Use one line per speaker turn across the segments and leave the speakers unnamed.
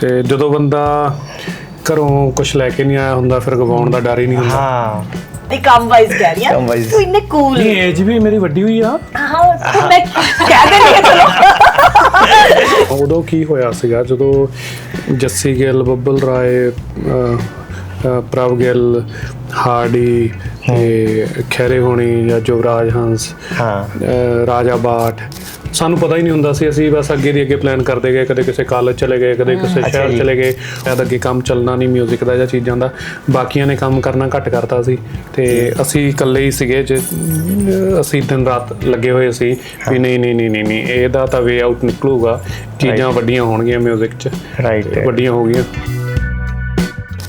ਤੇ ਜਦੋਂ ਬੰਦਾ ਘਰੋਂ ਕੁਝ ਲੈ ਕੇ ਨਹੀਂ ਆਇਆ ਹੁੰਦਾ ਫਿਰ ਗਵਾਉਣ ਦਾ ਡਰ ਹੀ ਨਹੀਂ ਹੁੰਦਾ।
ਹਾਂ।
ਨਹੀਂ ਕੰਮ ਵਾਈਜ਼ ਕਹਿ ਰਹੀ
ਕੰਮ wise।
ਤੂੰ ਇੰਨੇ ਕੂਲ
ਨਹੀਂ ਏਜ ਵੀ ਮੇਰੀ ਵੱਡੀ ਹੋਈ ਆ।
ਹਾਂ ਤੂੰ ਮੈਂ ਕਹਿ ਦੇ ਰਹੀ ਚਲੋ।
ਉਦੋਂ ਕੀ ਹੋਇਆ ਸੀਗਾ ਜਦੋਂ ਜੱਸੀ ਗਿੱਲ ਬੱਬਲ ਰਾਏ ਅਹ, ਅਹ, ਪ੍ਰਭ ਗਿੱਲ ਹਾਰਡੀ ਤੇ ਖੈਰੇ ਹੋਣੀ ਜਾਂ ਜੁਵਰਾਜ ਹੰਸ
ਹਾਂ।
ਅਹ, ਰਾਜਾ ਬਾਠ ਸਾਨੂੰ ਪਤਾ ਹੀ ਨਹੀਂ ਹੁੰਦਾ ਸੀ ਅਸੀਂ ਬਸ ਅੱਗੇ ਦੀ ਅੱਗੇ ਪਲਾਨ ਕਰਦੇ ਗਏ ਕਦੇ ਕਿਸੇ ਕਾਲਜ ਚਲੇ ਗਏ ਕਦੇ ਕਿਸੇ
ਅੱਛਾ
ਸ਼ਹਿਰ
ਜੀ।
ਚਲੇ ਗਏ ਸ਼ਾਇਦ ਅੱਗੇ ਕੰਮ ਚੱਲਣਾ ਨਹੀਂ 뮤직 ਦਾ ਜਾਂ ਚੀਜ਼ਾਂ ਦਾ ਬਾਕੀਆਂ ਨੇ ਕੰਮ ਕਰਨਾ ਘੱਟ ਕਰਤਾ ਸੀ ਤੇ ਅਸੀਂ ਇਕੱਲੇ ਹੀ ਸੀਗੇ ਜੇ ਅਸੀਂ ਦਿਨ ਰਾਤ ਲੱਗੇ ਹੋਏ ਸੀ ਵੀ ਨਹੀਂ ਨਹੀਂ ਨਹੀਂ ਨਹੀਂ ਨਹੀਂ ਇਹਦਾ ਤਾਂ ਵੇ ਆਊਟ ਨਿਕਲੂਗਾ ਚੀਜ਼ਾਂ ਵੱਡੀਆਂ ਹੋਣਗੀਆਂ 뮤직 'ਚ
ਰਾਈਟ
ਤੇ ਵੱਡੀਆਂ ਹੋ ਗਈਆਂ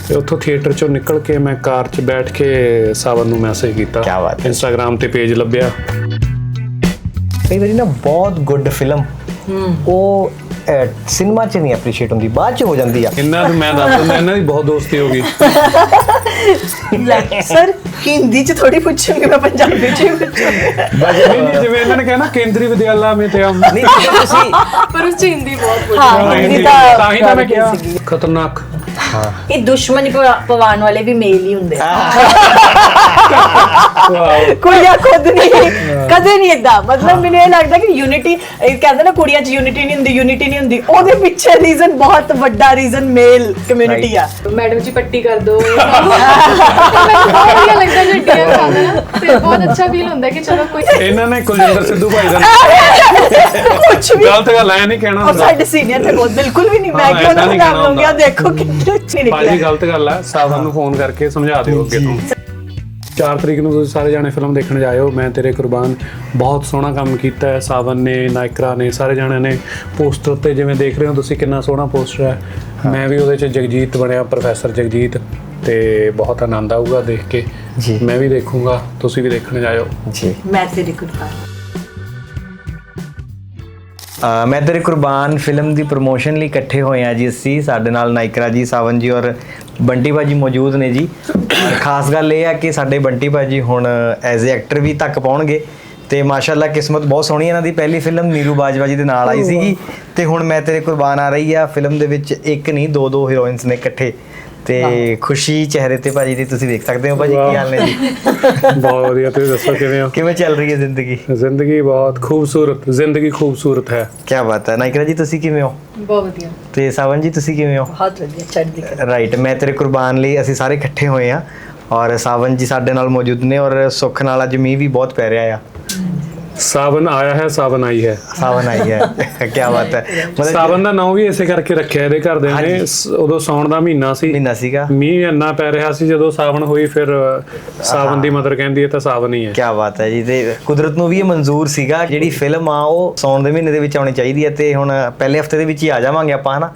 ਤੇ ਉੱਥੋਂ ਥੀਏਟਰ ਚੋਂ ਨਿਕਲ ਕੇ ਮੈਂ ਕਾਰ 'ਚ ਬੈਠ ਕੇ ਸਾਵਨ ਨੂੰ ਮੈਸੇਜ ਕੀਤਾ
ਕਿਆ ਬਾਤ ਹੈ।
ਇੰਸਟਾਗ੍ਰam ਤੇ ਪੇਜ ਲੱਭਿਆ
ਕਈ ਵਾਰੀ ਨਾ ਬਹੁਤ ਗੁੱਡ ਫਿਲਮ ਉਹ ਸਿਨੇਮਾ 'ਚ ਨਹੀਂ ਐਪਰੀਸ਼ੀਏਟ ਹੁੰਦੀ ਬਾਅਦ 'ਚ ਹੋ ਜਾਂਦੀ ਆ।
ਇਹਨਾਂ ਨੂੰ ਮੈਂ ਦੱਸ ਦਿੰਦਾ ਇਹਨਾਂ ਦੀ ਬਹੁਤ ਦੋਸਤੀ ਹੋ ਗਈ।
ਸਰ ਹਿੰਦੀ ਚ ਥੋੜੀ ਪੁੱਛੂੰਗੀ ਮੈਂ ਪੰਜਾਬੀ ਚ ਹੀ ਪੁੱਛੂੰਗੀ।
ਨਹੀਂ ਨਹੀਂ ਜਿਵੇਂ ਇਹਨਾਂ ਨੇ ਕਿਹਾ ਨਾ ਕੇਂਦਰੀ ਵਿਦਿਆਲਾ ਮੇ ਤੇ ਹਮ।
ਨਹੀਂ ਤੁਸੀਂ
ਪਰ ਉਸ ਚ ਹਿੰਦੀ ਬਹੁਤ ਬੋਲੀ
ਹਾਂ ਹਿੰਦੀ ਤਾਂ
ਤਾਂ ਹੀ ਤਾਂ ਮੈਂ ਕਿਹਾ। ਖਤਰਨਾਕ।
ਇਹ ਦੁਸ਼ਮਣੀ ਪਵਾ- ਪਵਾਉਣ ਵਾਲੇ ਵੀ ਮੇਲ ਹੀ ਹੁੰਦੇ। ਆ ਕੁੜੀਆਂ ਖੁਦ ਨਹੀਂ। ਕਦੇ ਨਹੀਂ ਇਦਾਂ ਮਤਲਬ ਮੈਨੂੰ ਇਹ ਲੱਗਦਾ ਕਿ ਯੂਨਿਟੀ ਇਹ ਕਹਿੰਦੇ ਨਾ ਕੁੜੀਆਂ 'ਚ ਯੂਨਿਟੀ ਨਹੀਂ ਹੁੰਦੀ ਯੂਨਿਟੀ ਨਹੀਂ ਹੁੰਦੀ। ਉਹਦੇ ਪਿੱਛੇ ਰੀਜ਼ਨ ਬਹੁਤ ਵੱਡਾ ਰੀਜ਼ਨ ਮੇਲ ਕਮਿਊਨਿਟੀ ਆ।
ਮੈਡਮ ਜੀ ਪੱਟੀ ਕਰ ਦੋ। ਮੈਨੂੰ ਬਹੁਤ ਵਧੀਆ ਲੱਗਦਾ ਜੇ ਡੀਐਮ ਆਉਂਦਾ ਨਾ। ਤੇ ਬਹੁਤ ਅੱਛਾ ਫੀਲ ਹੁੰਦਾ ਕਿ ਚਲੋ ਕੋਈ
ਇਹਨਾਂ ਨੇ ਕੁਲਜਿੰਦਰ ਸਿੱਧੂ ਭਾਈ ਦਾ
ਕੁਝ ਵੀ
ਗਲਤ ਗੱਲ ਐ ਨਹੀਂ ਕਹਿਣਾ ਹੁੰਦਾ।
ਸਾਡੇ ਸੀਨੀਅਰ ਤੇ ਬਹੁਤ ਬਿਲਕੁਲ ਵੀ ਨਹੀਂ। ਮੈਂ ਕਿਉਂ ਨਾ ਨਾਮ
ਹੁੰਦਾ।
ਦੇਖੋ ਕਿੰਨੇ ਅੱਛੀ
ਭਾਜੀ
ਨਿਕਲਿਆ।
ਗਲਤ ਗੱਲ ਹੈ ਸਾਵਨ ਨੂੰ ਫੋਨ ਕਰਕੇ ਸਮਝਾ ਦਿਓ ਅੱਗੇ ਤੋਂ। 4 ਤਰੀਕ ਨੂੰ ਤੁਸੀਂ ਸਾਰੇ ਜਾਣੇ ਫਿਲਮ ਦੇਖਣ ਜਾਇਓ। ਮੈਂ ਤੇਰੇ ਕੁਰਬਾਨ ਬਹੁਤ ਸੋਹਣਾ ਕੰਮ ਕੀਤਾ ਹੈ। ਸਾਵਨ ਨੇ ਨਾਇਕਰਾ ਨੇ ਸਾਰੇ ਜਾਣਿਆਂ ਨੇ ਪੋਸਟਰ ਤੇ ਜਿਵੇਂ ਦੇਖ ਰਹੇ ਹੋ ਤੁਸੀਂ ਕਿੰਨਾ ਸੋਹਣਾ ਪੋਸਟਰ ਹੈ। ਮੈਂ ਵੀ ਉਹਦੇ ਚ ਜਗਜੀਤ ਬਣਿਆ ਪ੍ਰੋਫੈਸਰ ਜਗਜੀਤ ਤੇ ਬਹੁਤ ਆਨੰਦ ਆਊਗਾ ਦੇਖ ਕੇ।
ਜੀ।
ਮੈਂ ਵੀ ਦੇਖੂੰਗਾ ਤੁਸੀਂ ਵੀ ਦੇਖਣ ਜਾਇਓ।
ਜੀ।
ਮੈਂ ਤੇਰੀ ਕੁਰਬਾਨ।
ਮੈਂ ਤੇਰੇ ਕੁਰਬਾਨ ਫਿਲਮ ਦੀ ਪ੍ਰੋਮੋਸ਼ਨ ਲਈ ਇਕੱਠੇ ਹੋਏ ਆ ਜੀ ਅਸੀਂ। ਸਾਡੇ ਨਾਲ ਨਾਇਕਰਾ ਜੀ ਸਾਵਨ ਜੀ ਔਰ ਬੰਟੀ ਭਾਜੀ ਮੌਜੂਦ ਨੇ ਜੀ। ਖਾਸ ਗੱਲ ਇਹ ਆ ਕਿ ਸਾਡੇ ਬੰਟੀ ਭਾਜੀ ਹੁਣ ਐਜ਼ ਅ ਐਕਟਰ ਵੀ ਤੱਕ ਪਾਉਣਗੇ ਤੇ ਮਾਸ਼ਾਅੱਲਾ ਕਿਸਮਤ ਬਹੁਤ ਸੋਹਣੀ ਇਹਨਾਂ ਦੀ। ਪਹਿਲੀ ਫਿਲਮ ਨੀਰੂ ਬਾਜਵਾ ਜੀ ਦੇ ਨਾਲ ਆਈ ਸੀਗੀ ਤੇ ਹੁਣ ਮੈਂ ਤੇਰੇ ਕੁਰਬਾਨ ਆ ਰਹੀ ਆ। ਫਿਲਮ ਦੇ ਵਿੱਚ ਇੱਕ ਨਹੀਂ ਦੋ ਦੋ ਹੀਰੋਇਨਸ ਨੇ ਇਕੱਠੇ। ਤੇ ਖੁਸ਼ੀ ਚਿਹਰੇ ਤੇ ਭਾਜੀ ਦੀ ਤੁਸੀਂ ਦੇਖ ਸਕਦੇ ਹੋ ਭਾਜੀ ਕੀ ਹਾਲ ਨੇ ਜੀ?
ਬਹੁਤ ਵਧੀਆ ਤੁਸੀਂ ਦੱਸੋ ਕਿਵੇਂ ਹੋ?
ਕਿਵੇਂ ਚੱਲ ਰਹੀ ਹੈ ਜ਼ਿੰਦਗੀ?
ਜ਼ਿੰਦਗੀ ਬਹੁਤ ਖੂਬਸੂਰਤ ਜ਼ਿੰਦਗੀ ਖੂਬਸੂਰਤ ਹੈ।
ਕੀ ਬਾਤ ਹੈ। ਨਾਇਕਰਾ ਜੀ ਤੁਸੀਂ ਕਿਵੇਂ ਹੋ?
ਬਹੁਤ ਵਧੀਆ।
ਤੇ ਸਾਵਨ ਜੀ ਤੁਸੀਂ ਕਿਵੇਂ ਹੋ?
ਬਹੁਤ ਵਧੀਆ ਚੜ੍ਹਦੀ ਕਲਾ।
ਰਾਈਟ ਮੈਂ ਤੇਰੇ ਕੁਰਬਾਨ ਲਈ ਅਸੀਂ ਸਾਰੇ ਇਕੱਠੇ ਹੋਏ ਆ ਔਰ ਸਾਵਨ ਜੀ ਸਾਡੇ ਨਾਲ ਮੌਜੂਦ ਨੇ ਔਰ ਸੁੱਖ ਨਾਲ ਅੱਜ ਮੀਂਹ ਵੀ ਬਹੁਤ ਪੈ ਰਿਹਾ ਆ।
ਸਾਵਨ ਆਇਆ ਹੈ ਸਾਵਨ ਆਈ ਹੈ।
ਸਾਵਨ ਆਈ ਹੈ। ਕੀ ਬਾਤ ਹੈ। ਮਤਲਬ
ਸਾਵਨ ਦਾ ਨਾਮ ਵੀ ਇਸੇ ਕਰਕੇ ਰੱਖਿਆ ਇਹਦੇ ਘਰਦਿਆਂ ਨੇ। ਉਦੋਂ ਸੌਣ ਦਾ ਮਹੀਨਾ ਸੀ।
ਮਹੀਨਾ ਸੀਗਾ।
ਮੀਂਹ ਇੰਨਾ ਪੈ ਰਿਹਾ ਸੀ ਜਦੋਂ ਸਾਵਨ ਹੋਈ ਫਿਰ ਸਾਵਨ ਦੀ ਮਦਰ ਕਹਿੰਦੀ ਹੈ ਤਾਂ ਸਾਵਨ ਹੀ ਹੈ।
ਕੀ ਬਾਤ ਹੈ ਜੀ। ਤੇ ਕੁਦਰਤ ਨੂੰ ਵੀ ਇਹ ਮਨਜ਼ੂਰ ਸੀਗਾ। ਜਿਹੜੀ ਫਿਲਮ ਆ ਉਹ ਸੌਣ ਦੇ ਮਹੀਨੇ ਦੇ ਵਿੱਚ ਆਉਣੀ ਚਾਹੀਦੀ ਹੈ। ਤੇ ਹੁਣ ਪਹਿਲੇ ਹਫ਼ਤੇ ਦੇ ਵਿੱਚ ਹੀ ਆ ਜਾਵਾਂਗੇ ਆਪਾਂ ਹਨਾ?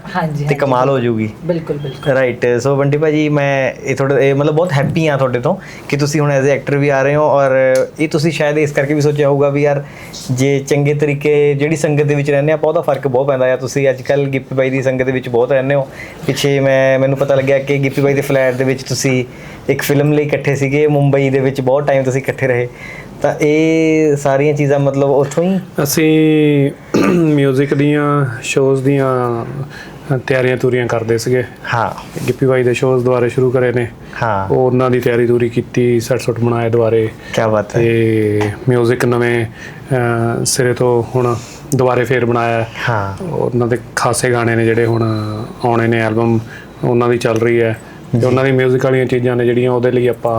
ਤੇ। ਕਮਾਲ ਹੋ ਜਾਊਗੀ।
ਬਿਲਕੁਲ ਬਿਲਕੁਲ।
ਰਾਈਟ ਸੋ ਬੰਟੀ ਭਾਜੀ ਮੈਂ ਇਹ ਥੋੜਾ ਇਹ ਮਤਲਬ ਬਹੁਤ ਹੈਪੀ ਆ ਤੁਹਾਡੇ ਤੋਂ ਕਿ ਤੁਸੀਂ ਹੁਣ ਐਜ਼ ਅ ਐਕਟਰ ਵੀ ਆ ਰਹੇ ਹੋ ਔਰ ਇਹ ਤੁਸੀਂ ਸ਼ਾਇਦ ਇਸ ਕਰਕੇ ਵੀ ਸੋਚਿਆ ਹੋਊਗਾ ਵੀ ਯਾਰ, ਜੇ ਚੰਗੇ ਤਰੀਕੇ ਜਿਹੜੀ ਸੰਗਤ ਦੇ ਵਿੱਚ ਰਹਿੰਦੇ ਆਪਾਂ ਉਹਦਾ ਫ਼ਰਕ ਬਹੁਤ ਪੈਂਦਾ ਆ ਤੁਸੀਂ ਅੱਜ ਕੱਲ ਗਿੱਪੀ ਬਾਈ ਦੀ ਸੰਗਤ ਦੇ ਵਿੱਚ ਬਹੁਤ ਰਹਿੰਦੇ ਹੋ। ਪਿੱਛੇ ਮੈਂ, ਮੈਨੂੰ ਪਤਾ ਲੱਗਿਆ ਕਿ ਗਿੱਪੀ ਬਾਈ ਦੇ ਫਲੈਟ ਦੇ ਵਿੱਚ ਤੁਸੀਂ ਇੱਕ ਫਿਲਮ ਲਈ ਇਕੱਠੇ ਸੀਗੇ, ਮੁੰਬਈ ਦੇ ਵਿੱਚ ਬਹੁਤ ਟਾਈਮ ਤੁਸੀਂ ਇਕੱਠੇ ਰਹੇ। ਤਾਂ ਇਹ ਸਾਰੀਆਂ ਚੀਜ਼ਾਂ ਮਤਲਬ ਉੱਥੋਂ ਹੀ?
ਅਸੀਂ 뮤직 ਦੀਆਂ ਸ਼ੋਜ਼ ਦੀਆਂ ਤਿਆਰੀਆਂ ਤੂਰੀਆਂ ਕਰਦੇ ਸੀਗੇ
ਹਾਂ
ਗਿੱਪੀ ਬਾਈ ਦੇ ਸ਼ੋਜ਼ ਦੁਆਰੇ ਸ਼ੁਰੂ ਕਰੇ ਨੇ
ਹਾਂ
ਉਹ ਉਹਨਾਂ ਦੀ ਤਿਆਰੀ ਤੂਰੀ ਕੀਤੀ ਸੈਟ ਸੁੱਟ ਬਣਾਏ ਦੁਆਰੇ
ਕੀ ਬਾਤ ਹੈ
ਤੇ 뮤직 ਨਵੇਂ ਅ, ਸਿਰੇ ਤੋਂ ਹੁਣ ਦੁਬਾਰੇ ਫੇਰ ਬਣਾਇਆ ਹੈ।
ਹਾਂ
ਉਹਨਾਂ ਦੇ ਖਾਸੇ ਗਾਣੇ ਨੇ ਜਿਹੜੇ ਹੁਣ ਆਉਣੇ ਨੇ ਐਲਬਮ ਉਹਨਾਂ ਦੀ ਚੱਲ ਰਹੀ ਹੈ ਤੇ ਉਹਨਾਂ ਦੀ 뮤직 ਵਾਲੀਆਂ ਚੀਜ਼ਾਂ ਨੇ ਜਿਹੜੀਆਂ ਉਹਦੇ ਲਈ ਆਪਾਂ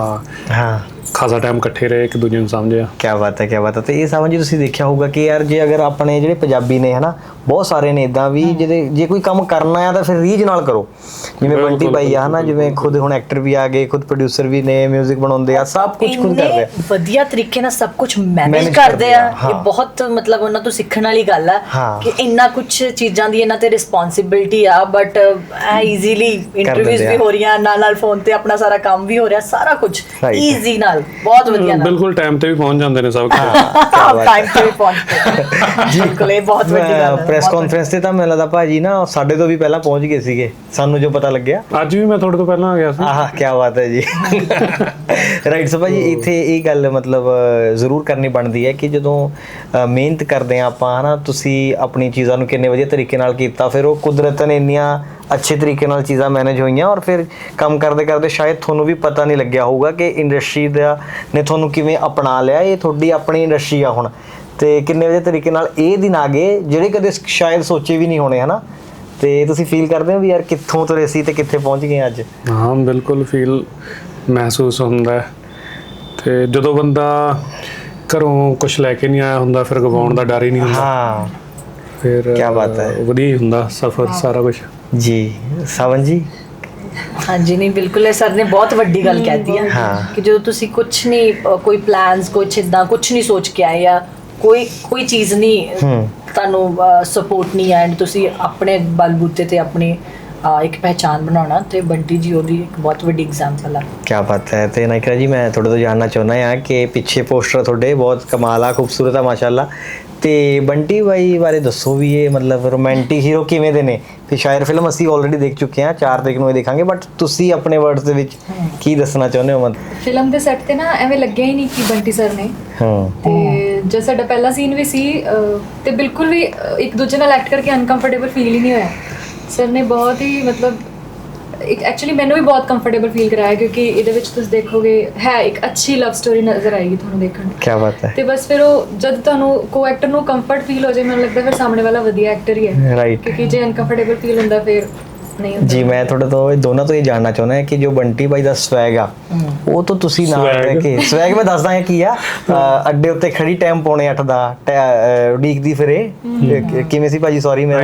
ਹਾਂ
ਖਾਸਾ ਟਾਈਮ ਇਕੱਠੇ ਰਹੇ ਇੱਕ ਦੂਜੇ ਨੂੰ ਸਮਝਿਆ
ਕੀ ਬਾਤ ਹੈ ਕੀ ਬਾਤ ਹੈ ਤੇ ਇਹ ਸਾਵਨ ਜੀ ਤੁਸੀਂ ਦੇਖਿਆ ਹੋਊਗਾ ਕਿ ਯਾਰ ਜੇ ਅਗਰ ਆਪਣੇ ਜਿਹੜੇ ਪੰਜਾਬੀ ਨੇ ਹਨਾ ਬਹੁਤ ਸਾਰੇ ਨੇ ਇਦਾਂ ਵੀ ਜਿਹਦੇ ਜੇ ਕੋਈ ਕੰਮ ਕਰਨਾ ਆ ਤਾਂ ਫਿਰ ਰੀਝ ਨਾਲ ਕਰੋ ਜਿਵੇਂ ਬੰਟੀ ਬਾਈ ਆ ਹਨਾ ਜਿਵੇਂ ਖੁਦ ਹੁਣ ਐਕਟਰ ਵੀ ਆ ਗਏ ਖੁਦ ਪ੍ਰੋਡਿਊਸਰ ਵੀ ਨੇ 뮤직 ਬਣਾਉਂਦੇ ਆ ਸਭ ਕੁਝ ਖੁਦ ਕਰਦੇ ਆ
ਵਧੀਆ ਤਰੀਕੇ ਨਾਲ ਸਭ ਕੁਝ ਮੈਨੇਜ ਕਰਦੇ ਆ
ਆ।
ਇਹ ਬਹੁਤ ਮਤਲਬ ਉਹਨਾਂ ਤੋਂ ਸਿੱਖਣ ਵਾਲੀ ਗੱਲ ਆ। ਕਿ ਇੰਨਾ ਕੁਝ ਚੀਜ਼ਾਂ ਦੀ ਇਹਨਾਂ ਤੇ ਰਿਸਪੌਂਸਿਬਿਲਟੀ ਆ ਬਟ ਐ ਈਜ਼ੀਲੀ ਇੰਟਰਵਿਊਜ਼ ਵੀ
ਆ।
ਹੋ ਰਹੀਆਂ ਨਾਲ ਨਾਲ ਫੋਨ ਤੇ ਆਪਣਾ ਸਾਰਾ ਕੰਮ ਵੀ ਹੋ ਰਿਹਾ ਸਾਰਾ ਕੁਝ. ਈਜ਼ੀ ਨਾਲ ਬਹੁਤ ਵਧੀਆ ਨਾਲ।
ਬਿਲਕੁਲ ਟਾਈਮ ਤੇ ਵੀ ਪਹੁੰਚ ਜਾਂਦੇ ਨੇ ਸਭ। ਕੁਝ
ਬਾਤ
ਟਾਈਮ ਤੇ ਵੀ ਪਹੁੰਚਦੇ ਜੀ। ਬਿਲਕੁਲ ਇਹ ਬਹੁਤ ਵੱਡੀ ਗੱਲ ਹੈ
ਪ੍ਰੈਸ ਕਾਨਫਰੰਸ ਤੇ ਤਾਂ ਮੈਨੂੰ ਲੱਗਦਾ ਭਾਜੀ ਨਾ ਸਾਡੇ ਤੋਂ ਵੀ ਪਹਿਲਾਂ ਪਹੁੰਚ ਗਏ ਸੀਗੇ। ਸਾਨੂੰ ਜੋ ਪਤਾ ਲੱਗਿਆ।
ਅੱਜ ਵੀ ਮੈਂ ਤੁਹਾਡੇ ਤੋਂ ਪਹਿਲਾਂ ਆ ਗਿਆ ਸੀ।
ਆਹ ਕੀ ਬਾਤ ਹੈ ਜੀ। ਰਾਈਟ ਸੋ ਭਾਜੀ ਇੱਥੇ ਇਹ ਗੱਲ ਮਤਲਬ ਜ਼ਰੂਰ ਕਰਨੀ ਬਣਦੀ ਹੈ ਕਿ ਜਦੋਂ ਮਿਹਨਤ ਕਰਦੇ ਆ ਆਪਾਂ ਹਨਾ ਤੁਸੀਂ ਆਪਣੀ ਚੀਜ਼ਾਂ ਨੂੰ ਕਿੰਨੇ ਵਧੀਆ ਤਰੀਕੇ ਨਾਲ ਕੀਤਾ ਫਿਰ ਉਹ ਕੁਦਰਤ ਨੇ ਇੰਨੀਆਂ ਅੱਛੇ ਤਰੀਕੇ ਨਾਲ ਚੀਜ਼ਾਂ ਮੈਨੇਜ ਹੋਈਆਂ ਔਰ ਫਿਰ ਕੰਮ ਕਰਦੇ ਕਰਦੇ ਸ਼ਾਇਦ ਤੁਹਾਨੂੰ ਵੀ ਪਤਾ ਨਹੀਂ ਲੱਗਿਆ ਹੋਊਗਾ ਕਿ ਇੰਡਸਟਰੀ ਦਾ ਨੇ ਤੁਹਾਨੂੰ ਕਿਵੇਂ ਅਪਣਾ ਲਿਆ ਇਹ ਤੁਹਾਡੀ ਆਪਣੀ ਇੰਡਸਟਰੀ ਆ ਹੁਣ ਤੇ ਕਿੰਨੇ ਵਜੇ ਤਰੀਕੇ ਨਾਲ ਇਹ ਦਿਨ ਆ ਗਏ ਜਿਹੜੇ ਕਦੇ ਸ਼ਾਇਦ ਸੋਚੇ ਵੀ ਨਹੀਂ ਹੋਣੇ ਹਨਾ ਤੇ ਤੁਸੀਂ ਫੀਲ ਕਰਦੇ ਹੋ ਵੀ ਯਾਰ ਕਿੱਥੋਂ ਤੁਰੇ ਸੀ ਤੇ ਕਿੱਥੇ ਪਹੁੰਚ ਗਏ ਅੱਜ
ਹਾਂ ਬਿਲਕੁਲ ਫੀਲ ਮਹਿਸੂਸ ਹੁੰਦਾ ਹੈ ਤੇ ਜਦੋਂ ਬੰਦਾ ਘਰੋਂ ਕੁਝ ਲੈ ਕੇ ਨਹੀਂ ਆਇਆ ਹੁੰਦਾ ਫਿਰ ਗਵਾਉਣ ਦਾ ਡਰ ਹੀ ਨਹੀਂ ਹੁੰਦਾ
ਹਾਂ
ਫਿਰ
ਕਿਆ ਬਾਤ ਹੈ।
ਵਧੀਆ ਹੁੰਦਾ ਸਫ਼ਰ ਸਾਰਾ ਕੁਝ
ਜੀ ਸਾਵਨ ਜੀ
ਹਾਂਜੀ ਨਹੀਂ ਬਿਲਕੁਲ ਇਹ ਸਰ ਨੇ ਬਹੁਤ ਵੱਡੀ ਗੱਲ ਕਹਿਤੀ ਹਾਂ। ਕਿ ਜਦੋਂ ਤੁਸੀਂ ਕੁਝ ਨਹੀਂ ਕੋਈ ਪਲਾਨਸ ਕੁਝ ਇਦਾਂ ਕੁਝ ਨਹੀਂ ਸੋਚ ਕੇ ਆਏ ਆ ਕੋਈ ਕੋਈ ਚੀਜ਼ ਨਹੀਂ। ਤੁਹਾਨੂੰ ਸਪੋਰਟ ਨਹੀਂ ਐਂਡ ਤੁਸੀਂ ਆਪਣੇ ਬਲਬੂਤੇ ਤੇ ਆਪਣੀ ਇੱਕ ਪਹਿਚਾਨ ਬਣਾਉਣਾ ਤੇ ਬੰਟੀ ਜੀ ਉਹਦੀ ਇੱਕ ਬਹੁਤ ਵੱਡੀ ਐਗਜ਼ਾਮਪਲ ਆ
ਕੀ ਬਾਤ ਹੈ ਤੇ ਨਾਇਕਾ ਜੀ ਮੈਂ ਤੁਹਾਡੇ ਤੋਂ ਜਾਨਣਾ ਚਾਹੁੰਦਾ ਹਾਂ ਕਿ ਪਿੱਛੇ ਪੋਸਟਰ ਤੁਹਾਡੇ ਬਹੁਤ ਕਮਾਲ ਆ ਖੂਬਸੂਰਤ ਆ ਮਾਸ਼ਾਅੱਲਾ ਤੇ ਬੰਟੀ ਬਾਈ ਬਾਰੇ ਦੱਸੋ ਵੀ ਇਹ ਮਤਲਬ ਰੋਮਾਂਟਿਕ ਹੀਰੋ ਕਿਵੇਂ ਦੇ ਨੇ? ਕਿ ਸ਼ਾਇਰ ਫਿਲਮ ਅਸੀਂ ਆਲਰੇਡੀ ਦੇਖ ਚੁੱਕੇ ਹਾਂ 4 ਤਰੀਕ ਨੂੰ ਇਹ ਦੇਖਾਂਗੇ ਬਟ ਤੁਸੀਂ ਆਪਣੇ ਵਰਡਸ ਦੇ ਵਿੱਚ ਕੀ ਦੱਸਣਾ ਚਾਹੁੰਦੇ ਹੋ ਮਤਲਬ
ਫਿਲਮ ਦੇ ਸੈੱਟ ਤੇ ਨਾ ਐਵੇਂ ਲੱਗਿਆ ਹੀ ਨਹੀਂ ਕਿ ਬੰਟੀ ਸਰ ਨੇ।
ਹਾਂ।
ਤੇ ਜੋ ਸਾਡਾ ਪਹਿਲਾ ਸੀਨ ਵੀ ਸੀ ਤੇ ਬਿਲਕੁਲ ਵੀ ਇੱਕ ਦੂਜੇ ਨਾਲ ਐਕਟ ਕਰਕੇ ਅਨਕੰਫਰਟੇਬਲ ਫੀਲ ਹੀ ਨਹੀਂ ਹੋਇਆ। ਸਰ ਨੇ ਬਹੁਤ ਹੀ ਮਤਲਬ ਐਕਚੁਅਲੀ ਮੈਨੂੰ ਵੀ ਬਹੁਤ ਕੰਫਰਟੇਬਲ ਫੀਲ ਕਰਾਇਆ ਕਿਉਂਕਿ ਇਹਦੇ ਵਿੱਚ ਤੁਸੀਂ ਦੇਖੋਗੇ ਹੈ ਇੱਕ ਅੱਛੀ ਲਵ ਸਟੋਰੀ ਨਜ਼ਰ ਆਏਗੀ ਤੁਹਾਨੂੰ ਦੇਖਣ ਨੂੰ।
ਕੀ ਬਾਤ ਹੈ।
ਤੇ ਬਸ ਫਿਰ ਉਹ ਜਦ ਤੁਹਾਨੂੰ ਕੋ ਐਕਟਰ ਨੂੰ ਕੰਫਰਟ ਫੀਲ ਹੋ ਜਾਏ ਮੈਨੂੰ ਲੱਗਦਾ ਫਿਰ ਸਾਹਮਣੇ ਵਾਲਾ ਵਧੀਆ ਐਕਟਰ ਹੀ ਹੈ। ਕਿਉਂਕਿ ਜੇ ਅਨਕੰਫਰਟੇਬਲ ਫੀਲ ਹੁੰਦਾ ਫਿਰ ਨਹੀਂ
ਜੀ ਮੈਂ ਤੁਹਾਡੇ ਤੋਂ ਇਹ ਦੋਨਾਂ ਤੋਂ ਇਹ ਜਾਣਨਾ ਚਾਹੁੰਦਾ ਹਾਂ ਕਿ ਜੋ ਬੰਟੀ ਬਾਈ ਦਾ ਸਵੈਗ ਆ ਉਹ ਤੋਂ ਤੁਸੀਂ ਨਾਲ? ਰਹਿ ਕੇ ਸਵੈਗ ਮੈਂ ਦੱਸਦਾ ਹਾਂ ਕੀ ਆ। ਅ, ਅੱਡੇ ਉੱਤੇ ਖੜੀ ਟਾਈਮ ਪੌਣੇ 8 ਦਾ ਉਡੀਕਦੀ ਫਿਰੇ। ਕਿਵੇਂ ਸੀ ਭਾਜੀ? ਸੌਰੀ ਮੇਰਾ।